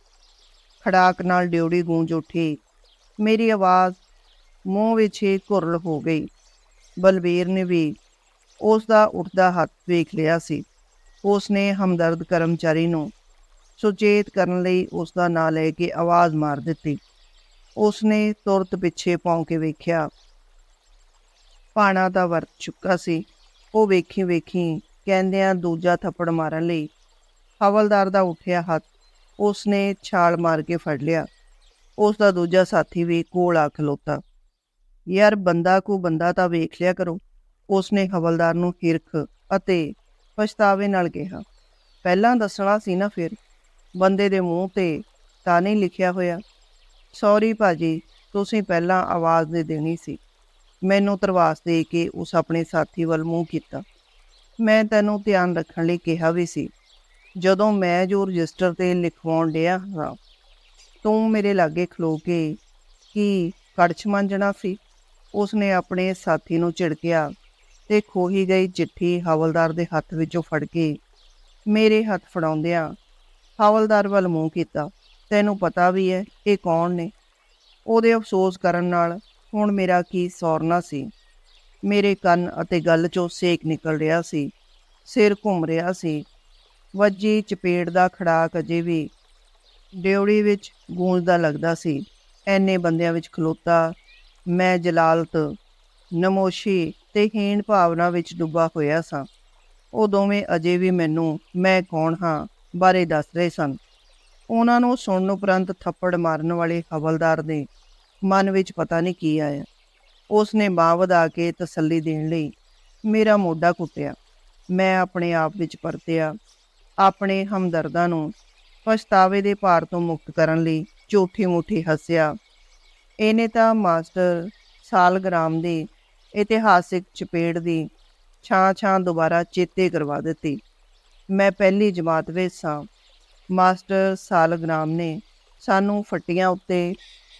ਖੜਾਕ ਨਾਲ ਡਿਉੜੀ ਗੂੰਜ ਉੱਠੀ। ਮੇਰੀ ਆਵਾਜ਼ ਮੂੰਹ ਵਿੱਚ ਹੀ ਘੁਰਲ ਹੋ ਗਈ। ਬਲਬੀਰ ਨੇ ਵੀ ਉਸ ਦਾ ਉੱਠਦਾ ਹੱਥ ਵੇਖ ਲਿਆ ਸੀ। ਉਸ ਨੇ ਹਮਦਰਦ ਕਰਮਚਾਰੀ ਨੂੰ ਸੁਚੇਤ ਕਰਨ ਲਈ ਉਸ ਦਾ ਨਾਂ ਲੈ ਕੇ ਆਵਾਜ਼ ਮਾਰ ਦਿੱਤੀ। ਉਸ ਨੇ ਤੁਰਤ ਪਿੱਛੇ ਭੌਂ ਕੇ ਵੇਖਿਆ। ਪਾਣਾ ਦਾ ਵਰਤ ਚੁੱਕਾ ਸੀ। ਉਹ ਵੇਖੀ ਵੇਖੀ ਕਹਿੰਦਿਆਂ ਦੂਜਾ ਥੱਪੜ ਮਾਰਨ ਲਈ ਹਵਲਦਾਰ ਦਾ ਉੱਠਿਆ ਹੱਥ ਉਸ ਨੇ ਛਾਲ ਮਾਰ ਕੇ ਫੜ ਲਿਆ। ਉਸ ਦਾ ਦੂਜਾ ਸਾਥੀ ਵੀ ਕੋਲ ਆ ਖਲੋਤਾ। ਯਾਰ ਬੰਦਾ ਕੋ ਬੰਦਾ ਤਾਂ ਵੇਖ ਲਿਆ ਕਰੋ। ਉਸ ਨੇ ਹਵਲਦਾਰ ਨੂੰ ਹਿਰਖ ਅਤੇ ਪਛਤਾਵੇ ਨਾਲ ਕਿਹਾ। ਪਹਿਲਾਂ ਦੱਸਣਾ ਸੀ ਨਾ ਫਿਰ। ਬੰਦੇ ਦੇ ਮੂੰਹ ਤੇ ਤਾਂ ਨਹੀਂ ਲਿਖਿਆ ਹੋਇਆ। ਸੌਰੀ ਭਾਜੀ, ਤੁਸੀਂ ਪਹਿਲਾਂ ਆਵਾਜ਼ ਦੇ ਦੇਣੀ ਸੀ। ਮੈਨੂੰ ਤਰਵਾਸ ਦੇ ਕੇ ਉਸ ਆਪਣੇ ਸਾਥੀ ਵੱਲ ਮੂੰਹ ਕੀਤਾ। ਮੈਂ ਤੈਨੂੰ ਧਿਆਨ ਰੱਖਣ ਲਈ ਕਿਹਾ ਵੀ ਸੀ, ਜਦੋਂ ਮੈਂ ਜੋ ਰਜਿਸਟਰ ਤੇ ਲਿਖਵਾਉਣ ਡਿਆ ਹਾਂ, ਤੂੰ ਮੇਰੇ ਲਾਗੇ ਖਲੋ ਕੇ ਕੀ ਕੜਛ ਮੰਜਣਾ ਸੀ? ਉਸਨੇ ਆਪਣੇ ਸਾਥੀ ਨੂੰ ਝਿੜਕਿਆ ਤੇ ਖੋਹੀ ਗਈ ਚਿੱਠੀ ਹਵਲਦਾਰ ਦੇ ਹੱਥ ਵਿੱਚੋਂ ਫੜ ਕੇ ਮੇਰੇ ਹੱਥ ਫੜਾਉਂਦਿਆਂ ਹਵਲਦਾਰ ਵੱਲ ਮੂੰਹ ਕੀਤਾ। ਤੈਨੂੰ ਪਤਾ ਵੀ ਹੈ ਇਹ ਕੌਣ ਨੇ? ਉਹਦੇ ਅਫਸੋਸ ਕਰਨ ਨਾਲ ਹੁਣ ਮੇਰਾ ਕੀ ਸੌਰਨਾ ਸੀ। ਮੇਰੇ ਕੰਨ ਅਤੇ ਗੱਲ 'ਚੋਂ ਸੇਕ ਨਿਕਲ ਰਿਹਾ ਸੀ। ਸਿਰ ਘੁੰਮ ਰਿਹਾ ਸੀ। ਵੱਜੀ ਚਪੇੜ ਦਾ ਖੜਾਕ ਅਜੇ ਵੀ ਡਿਉੜੀ ਵਿੱਚ ਗੂੰਜਦਾ ਲੱਗਦਾ ਸੀ। ਐਨੇ ਬੰਦਿਆਂ ਵਿੱਚ ਖਲੋਤਾ ਮੈਂ ਜਲਾਲਤ, ਨਮੋਸ਼ੀ ਤੇ ਹੀਣ ਭਾਵਨਾ ਵਿੱਚ ਡੁੱਬਾ ਹੋਇਆ ਸਾਂ। ਉਹ ਦੋਵੇਂ ਅਜੇ ਵੀ ਮੈਨੂੰ ਮੈਂ ਕੌਣ ਹਾਂ? ਬਾਰੇ ਦੱਸ ਰਹੇ ਸਨ। ਉਹਨਾਂ ਨੂੰ ਸੁਣਨ ਉਪਰੰਤ ਥੱਪੜ ਮਾਰਨ ਵਾਲੇ ਹਵਲਦਾਰ ਦੇ ਮਨ ਵਿੱਚ ਪਤਾ ਨਹੀਂ ਕੀ ਆਇਆ। ਉਸ ਨੇ ਬਾਂਹ ਵਧਾ ਕੇ ਤਸੱਲੀ ਦੇਣ ਲਈ ਮੇਰਾ ਮੋਢਾ ਕੁੱਟਿਆ। ਮੈਂ ਆਪਣੇ ਆਪ ਵਿੱਚ ਪਰਤਿਆ। ਆਪਣੇ ਹਮਦਰਦਾਂ ਨੂੰ ਪਛਤਾਵੇ ਦੇ ਭਾਰ ਤੋਂ ਮੁਕਤ ਕਰਨ ਲਈ ਝੂਠੀ ਮੁੱਠੀ ਹੱਸਿਆ। ਇਹਨੇ ਤਾਂ ਮਾਸਟਰ ਸਾਲਗ੍ਰਾਮ ਦੀ ਇਤਿਹਾਸਿਕ ਚਪੇੜ ਦੀ ਛਾਂ ਛਾਂ ਦੁਬਾਰਾ ਚੇਤੇ ਕਰਵਾ ਦਿੱਤੀ। ਮੈਂ ਪਹਿਲੀ ਜਮਾਤ ਵਿੱਚ ਸਾਂ। ਮਾਸਟਰ ਸਾਲਗਰਾਮ ਨੇ ਸਾਨੂੰ ਫੱਟੀਆਂ ਉੱਤੇ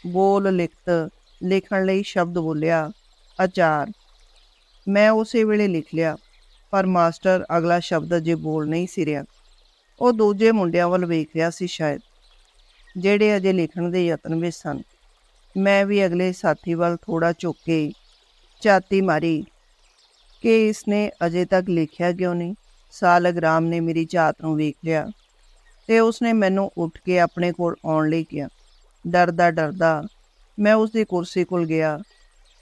ਬੋਲ ਲਿਖਤ ਲਿਖਣ ਲਈ ਸ਼ਬਦ ਬੋਲਿਆ ਅਚਾਰ ਮੈਂ ਉਸੇ ਵੇਲੇ ਲਿਖ ਲਿਆ, ਪਰ ਮਾਸਟਰ ਅਗਲਾ ਸ਼ਬਦ ਅਜੇ ਬੋਲ ਨਹੀਂ ਸੀ ਰਿਹਾ। ਉਹ ਦੂਜੇ ਮੁੰਡਿਆਂ ਵੱਲ ਵੇਖ ਰਿਹਾ ਸੀ ਸ਼ਾਇਦ, ਜਿਹੜੇ ਅਜੇ ਲਿਖਣ ਦੇ ਯਤਨ ਵਿੱਚ ਸਨ। ਮੈਂ ਵੀ ਅਗਲੇ ਸਾਥੀ ਵੱਲ ਥੋੜਾ ਝੁੱਕ ਕੇ ਝਾਤੀ ਮਾਰੀ, ਕਿ ਇਸਨੇ ਅਜੇ ਤੱਕ ਲਿਖਿਆ ਕਿਉਂ ਨਹੀਂ? ਸਾਲਗ ਰਾਮ ਨੇ ਮੇਰੀ ਝਾਤ ਨੂੰ ਵੇਖ ਲਿਆ ਤੇ ਉਸਨੇ ਮੈਨੂੰ ਉੱਠ ਕੇ ਆਪਣੇ ਕੋਲ ਆਉਣ ਲਈ ਕਿਹਾ। ਡਰਦਾ ਡਰਦਾ ਮੈਂ ਉਸ ਦੀ ਕੁਰਸੀ ਕੋਲ ਗਿਆ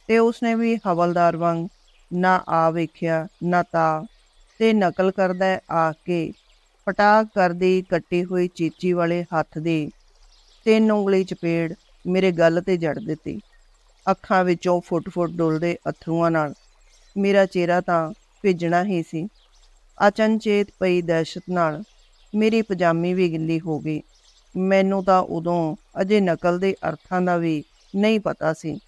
ਤੇ ਉਸਨੇ ਵੀ ਹਵਲਦਾਰ ਵਾਂਗ ਨਾ ਆ ਵੇਖਿਆ, ਨਾ ਤਾ ਤੇ ਨਕਲ ਕਰਦਾ ਆ ਕੇ ਪਟਾਕ ਕਰਦੀ ਕੱਟੀ ਹੋਈ ਚੀਚੀ ਵਾਲੇ ਹੱਥ ਦੀ ਤਿੰਨ ਉਂਗਲੀ ਚਪੇੜ ਮੇਰੇ ਗੱਲ ਤੇ ਜੜ ਦਿੱਤੀ। ਅੱਖਾਂ ਵਿੱਚੋਂ ਫੁੱਟ-ਫੁੱਟ ਡੁੱਲਦੇ ਅਥਰੂਆਂ ਨਾਲ। ਮੇਰਾ ਚਿਹਰਾ ਤਾਂ ਭਿੱਜਣਾ ਹੀ ਸੀ। ਅਚਨਚੇਤ ਪਈ ਦਹਿਸ਼ਤ ਨਾਲ ਮੇਰੀ ਪਜਾਮੀ ਵੀ ਗਿੱਲੀ ਹੋ ਗਈ। ਮੈਨੂੰ ਤਾਂ ਉਦੋਂ ਅਜੇ ਨਕਲ ਦੇ ਅਰਥਾਂ ਦਾ ਵੀ ਨਹੀਂ ਪਤਾ ਸੀ।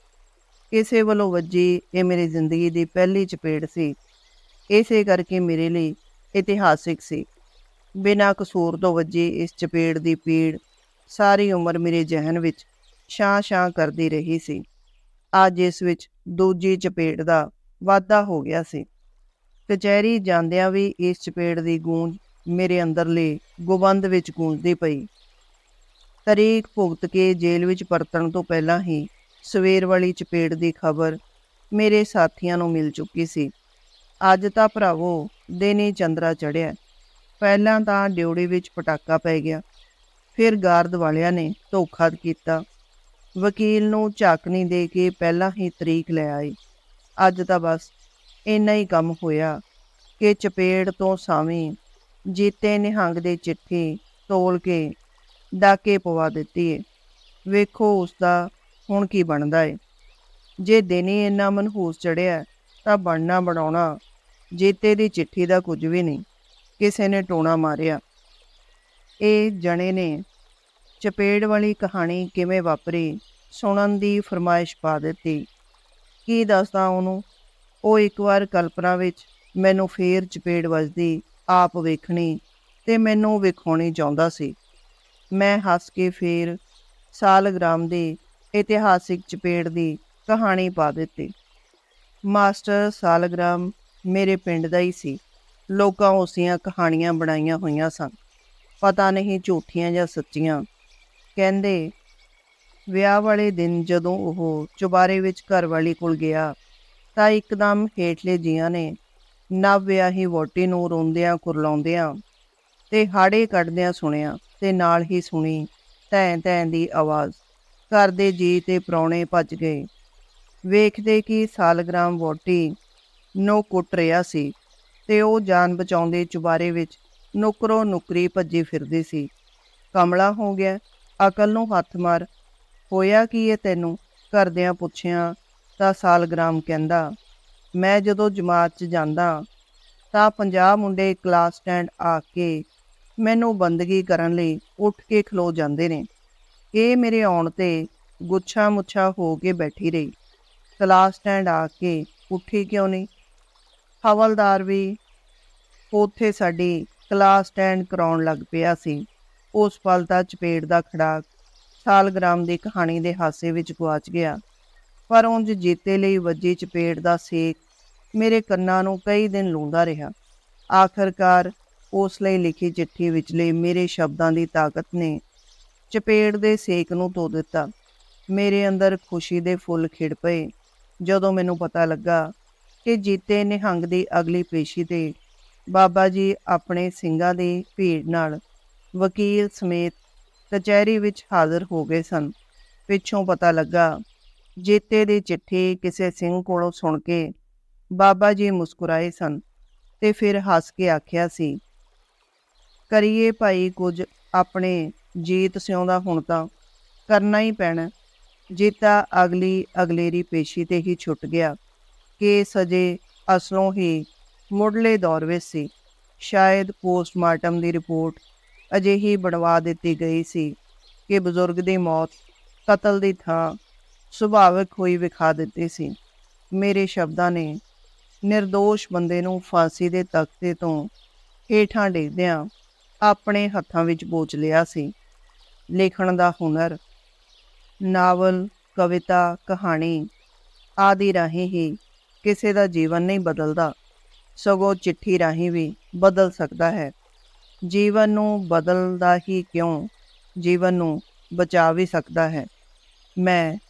ਕਿਸੇ ਵੱਲੋਂ ਵੱਜੀ ਇਹ ਮੇਰੀ ਜ਼ਿੰਦਗੀ ਦੀ ਪਹਿਲੀ ਚਪੇੜ ਸੀ। ਇਸੇ ਕਰਕੇ ਮੇਰੇ ਲਈ ਇਤਿਹਾਸਿਕ ਸੀ। ਬਿਨਾਂ ਕਸੂਰ ਤੋਂ ਵੱਜੀ ਇਸ ਚਪੇੜ ਦੀ ਪੀੜ ਸਾਰੀ ਉਮਰ ਮੇਰੇ ਜ਼ਿਹਨ ਵਿੱਚ ਛਾਂ-ਛਾਂ ਕਰਦੀ ਰਹੀ ਸੀ। ਅੱਜ ਇਸ ਵਿੱਚ ਦੂਜੀ ਚਪੇੜ ਦਾ ਵਾਧਾ ਹੋ ਗਿਆ ਸੀ। ਕਚਹਿਰੀ ਜਾਂਦਿਆਂ ਵੀ ਇਸ ਚਪੇੜ ਦੀ ਗੂੰਜ ਮੇਰੇ ਅੰਦਰਲੇ ਗੋਬੰਦ ਵਿੱਚ ਗੂੰਜਦੀ ਪਈ। ਤਰੀਕ ਭੁਗਤ ਕੇ ਜੇਲ੍ਹ ਵਿੱਚ ਪਰਤਣ ਤੋਂ ਪਹਿਲਾਂ ਹੀ ਸਵੇਰ ਵਾਲੀ ਚਪੇੜ ਦੀ ਖਬਰ ਮੇਰੇ ਸਾਥੀਆਂ ਨੂੰ ਮਿਲ ਚੁੱਕੀ ਸੀ। ਅੱਜ ਤਾਂ ਭਰਾਵੋ, ਦਿਨੇ ਚੰਦਰਾ ਚੜਿਆ ਪਹਿਲਾਂ ਤਾਂ ਡਿਊੜੀ ਵਿੱਚ ਪਟਾਕਾ ਪੈ ਗਿਆ। ਫਿਰ ਗਾਰਦ ਵਾਲਿਆਂ ਨੇ ਧੋਖਾ ਕੀਤਾ। ਵਕੀਲ ਨੂੰ ਝਾਕਣੀ ਦੇ ਕੇ ਪਹਿਲਾਂ ਹੀ ਤਰੀਕ ਲੈ ਆਈ। ਅੱਜ ਤਾਂ ਬਸ ਇੰਨਾ ਹੀ ਕੰਮ ਹੋਇਆ ਕਿ ਚਪੇੜ ਤੋਂ ਸਾਵੇਂ ਜੀਤੇ ਨਿਹੰਗ ਦੇ ਚਿੱਠੀ ਤੋਲ ਕੇ ਡਾਕੇ ਪਵਾ ਦਿੱਤੀ ਏ। ਵੇਖੋ ਉਸ ਦਾ ਹੁਣ ਕੀ ਬਣਦਾ ਏ। ਜੇ ਦਿਨੇ ਇੰਨਾ ਮਨਹੂਸ ਚੜਿਆ ਤਾਂ ਬਣਨਾ ਬਣਾਉਣਾ ਜੀਤੇ ਦੀ ਚਿੱਠੀ ਦਾ ਕੁਝ ਵੀ ਨਹੀਂ, ਕਿਸੇ ਨੇ ਟੋਣਾ ਮਾਰਿਆ। ਇਹ ਜਣੇ ਨੇ ਚਪੇੜ ਵਾਲੀ ਕਹਾਣੀ ਕਿਵੇਂ ਵਾਪਰੀ ਸੁਣਨ ਦੀ ਫਰਮਾਇਸ਼ ਪਾ ਦਿੱਤੀ। ਕੀ ਦੱਸਦਾ ਉਹਨੂੰ? ਉਹ ਇੱਕ ਵਾਰ ਕਲਪਨਾ ਵਿੱਚ ਮੈਨੂੰ ਫੇਰ ਚਪੇੜ ਵੱਜਦੀ, ਆਪ ਵੇਖਣੀ ਤੇ ਮੈਨੂੰ ਵਿਖਾਉਣੀ ਚਾਹੁੰਦਾ ਸੀ। ਮੈਂ ਹੱਸ ਕੇ ਫੇਰ ਸਾਲਗ੍ਰਾਮ ਦੀ ਇਤਿਹਾਸਿਕ ਚਪੇੜ ਦੀ ਕਹਾਣੀ ਪਾ ਦਿੱਤੀ। ਮਾਸਟਰ ਸਾਲਗ੍ਰਾਮ ਮੇਰੇ ਪਿੰਡ ਦਾ ਹੀ ਸੀ। ਲੋਕਾਂ ਉਸੀਆਂ ਕਹਾਣੀਆਂ ਬਣਾਈਆਂ ਹੋਈਆਂ ਸਨ। ਪਤਾ ਨਹੀਂ ਝੂਠੀਆਂ ਜਾਂ ਸੱਚੀਆਂ। ਕਹਿੰਦੇ, ਵਿਆਹ ਵਾਲੇ ਦਿਨ ਜਦੋਂ ਉਹ ਚੁਬਾਰੇ ਵਿੱਚ ਘਰਵਾਲੀ ਕੋਲ ਗਿਆ ਤਾਂ ਇੱਕਦਮ ਹੇਠਲੇ ਜੀਆਂ ਨੇ ਨਵ ਵਿਆਹੀ ਵੋਟੀ ਨੂੰ ਰੋਂਦਿਆਂ ਕੁਰਲਾਉਂਦਿਆਂ ਤੇ ਹਾੜੇ ਕੱਢਦਿਆਂ ਸੁਣਿਆ ਤੇ ਨਾਲ ਹੀ ਸੁਣੀ ਤੈਂ ਤੈਂ ਦੀ ਆਵਾਜ਼। ਘਰ ਦੇ ਜੀ ਤੇ ਪ੍ਰਾਹੁਣੇ ਭੱਜ ਗਏ। ਵੇਖਦੇ ਕਿ ਸਾਲਗ੍ਰਾਮ ਵੋਟੀ ਨੂੰ ਕੁੱਟ ਰਿਹਾ ਸੀ ਤੇ ਉਹ ਜਾਨ ਬਚਾਉਂਦੇ ਚੁਬਾਰੇ ਵਿੱਚ ਨੁਕਰੋ ਨੁਕਰੀ ਭੱਜੀ ਫਿਰਦੀ ਸੀ। ਕਮਲਾ ਹੋ ਗਿਆ, ਅਕਲ ਨੂੰ ਹੱਥ ਮਾਰ, ਹੋਇਆ ਕੀ ਇਹ ਤੈਨੂੰ? ਘਰਦਿਆਂ ਪੁੱਛਿਆ ਤਾਂ ਸਾਲਗ੍ਰਾਮ ਕਹਿੰਦਾ, ਮੈਂ ਜਦੋਂ ਜਮਾਤ 'ਚ ਜਾਂਦਾ ਤਾਂ 50 ਮੁੰਡੇ ਕਲਾਸ ਸਟੈਂਡ ਆ ਕੇ ਮੈਨੂੰ ਬੰਦਗੀ ਕਰਨ ਲਈ ਉੱਠ ਕੇ ਖਲੋ ਜਾਂਦੇ ਨੇ। ਇਹ ਮੇਰੇ ਆਉਣ ਤੇ ਗੁੱਛਾ ਮੁੱਛਾ ਹੋ ਕੇ ਬੈਠੀ ਰਹੀ। ਕਲਾਸ ਸਟੈਂਡ ਆ ਕੇ ਉੱਠੀ ਕਿਉਂ ਨਹੀਂ? ਹਵਲਦਾਰ ਵੀ ਉੱਥੇ ਸਾਡੀ ਕਲਾਸ ਸਟੈਂਡ ਕਰਾਉਣ ਲੱਗ ਪਿਆ ਸੀ। ਉਸ ਪਲ ਦਾ ਚਪੇੜ ਦਾ ਖੜਾਕ ਸਾਲਗ੍ਰਾਮ ਦੀ ਕਹਾਣੀ ਦੇ ਹਾਸੇ ਵਿੱਚ ਗੁਆਚ ਗਿਆ। ਪਰ ਉਂਝ ਜੀਤੇ ਲਈ ਵੱਜੀ ਚਪੇੜ ਦਾ ਸੇਕ ਮੇਰੇ ਕੰਨਾਂ ਨੂੰ ਕਈ ਦਿਨ ਲੂੰਦਾ ਰਿਹਾ। ਆਖਰਕਾਰ ਉਸ ਲਈ ਲਿਖੀ ਚਿੱਠੀ ਵਿਚਲੇ ਮੇਰੇ ਸ਼ਬਦਾਂ ਦੀ ਤਾਕਤ ਨੇ ਚਪੇੜ ਦੇ ਸੇਕ ਨੂੰ ਧੋ ਦਿੱਤਾ। ਮੇਰੇ ਅੰਦਰ ਖੁਸ਼ੀ ਦੇ ਫੁੱਲ ਖਿੜ ਪਏ। ਜਦੋਂ ਮੈਨੂੰ ਪਤਾ ਲੱਗਾ ਕਿ ਜੀਤੇ ਨਿਹੰਗ ਦੀ ਅਗਲੀ ਪੇਸ਼ੀ ਤੇ ਬਾਬਾ ਜੀ ਆਪਣੇ ਸਿੰਘਾਂ ਦੀ ਭੀੜ ਨਾਲ ਵਕੀਲ ਸਮੇਤ ਕਚਹਿਰੀ ਵਿੱਚ ਹਾਜ਼ਰ ਹੋ ਗਏ ਸਨ, ਪਿੱਛੋਂ ਪਤਾ ਲੱਗਾ ਜੀਤੇ ਦੀ ਚਿੱਠੀ ਕਿਸੇ ਸਿੰਘ ਕੋਲੋਂ ਸੁਣ ਕੇ ਬਾਬਾ ਜੀ ਮੁਸਕਰਾਏ ਸਨ ਤੇ ਫਿਰ ਹੱਸ ਕੇ ਆਖਿਆ ਸੀ, ਕਰੀਏ ਭਾਈ ਕੁਝ ਆਪਣੇ ਜੀਤ ਸਿਉਂਦਾ ਹੁਣ ਤਾਂ ਕਰਨਾ ਹੀ ਪੈਣਾ। ਜੀਤਾ ਅਗਲੀ ਅਗਲੇਰੀ ਪੇਸ਼ੀ ਤੇ ਹੀ ਛੁੱਟ ਗਿਆ। ਕਿ ਸਜੇ ਅਸਲੋਂ ਹੀ ਮੁੱਢਲੇ ਦੌਰ ਵਿੱਚ ਸੀ। ਸ਼ਾਇਦ ਪੋਸਟਮਾਰਟਮ ਦੀ ਰਿਪੋਰਟ ਅਜਿਹੀ ਬਣਵਾ ਦਿੱਤੀ ਗਈ ਸੀ ਕਿ ਬਜ਼ੁਰਗ ਦੀ ਮੌਤ ਕਤਲ ਦੀ ਥਾਂ ਸੁਭਾਵਿਕ ਹੋਈ ਵਿਖਾ ਦਿੱਤੀ ਸੀ। ਮੇਰੇ ਸ਼ਬਦਾਂ ਨੇ નિર્ਦੋਸ਼ ਬੰਦੇ ਨੂੰ ਫਾਂਸੀ ਦੇ ਤਖਤੇ ਤੋਂ ਹੇਠਾਂ ਡੇਗਦਿਆਂ ਆਪਣੇ ਹੱਥਾਂ ਵਿੱਚ ਬੋਚ ਲਿਆ ਸੀ। ਲਿਖਣ ਦਾ ਹੁਨਰ, ਨਾਵਲ, ਕਵਿਤਾ, ਕਹਾਣੀ ਆਦਿ ਰਾਹੀਂ ਹੀ ਕਿਸੇ ਦਾ ਜੀਵਨ ਨਹੀਂ ਬਦਲਦਾ, ਸਗੋਂ ਚਿੱਠੀ ਰਾਹੀਂ ਵੀ ਬਦਲ ਸਕਦਾ ਹੈ। ਜੀਵਨ ਨੂੰ ਬਦਲਦਾ ਹੀ ਕਿਉਂ? ਜੀਵਨ ਨੂੰ ਬਚਾ ਵੀ ਸਕਦਾ ਹੈ। ਮੈਂ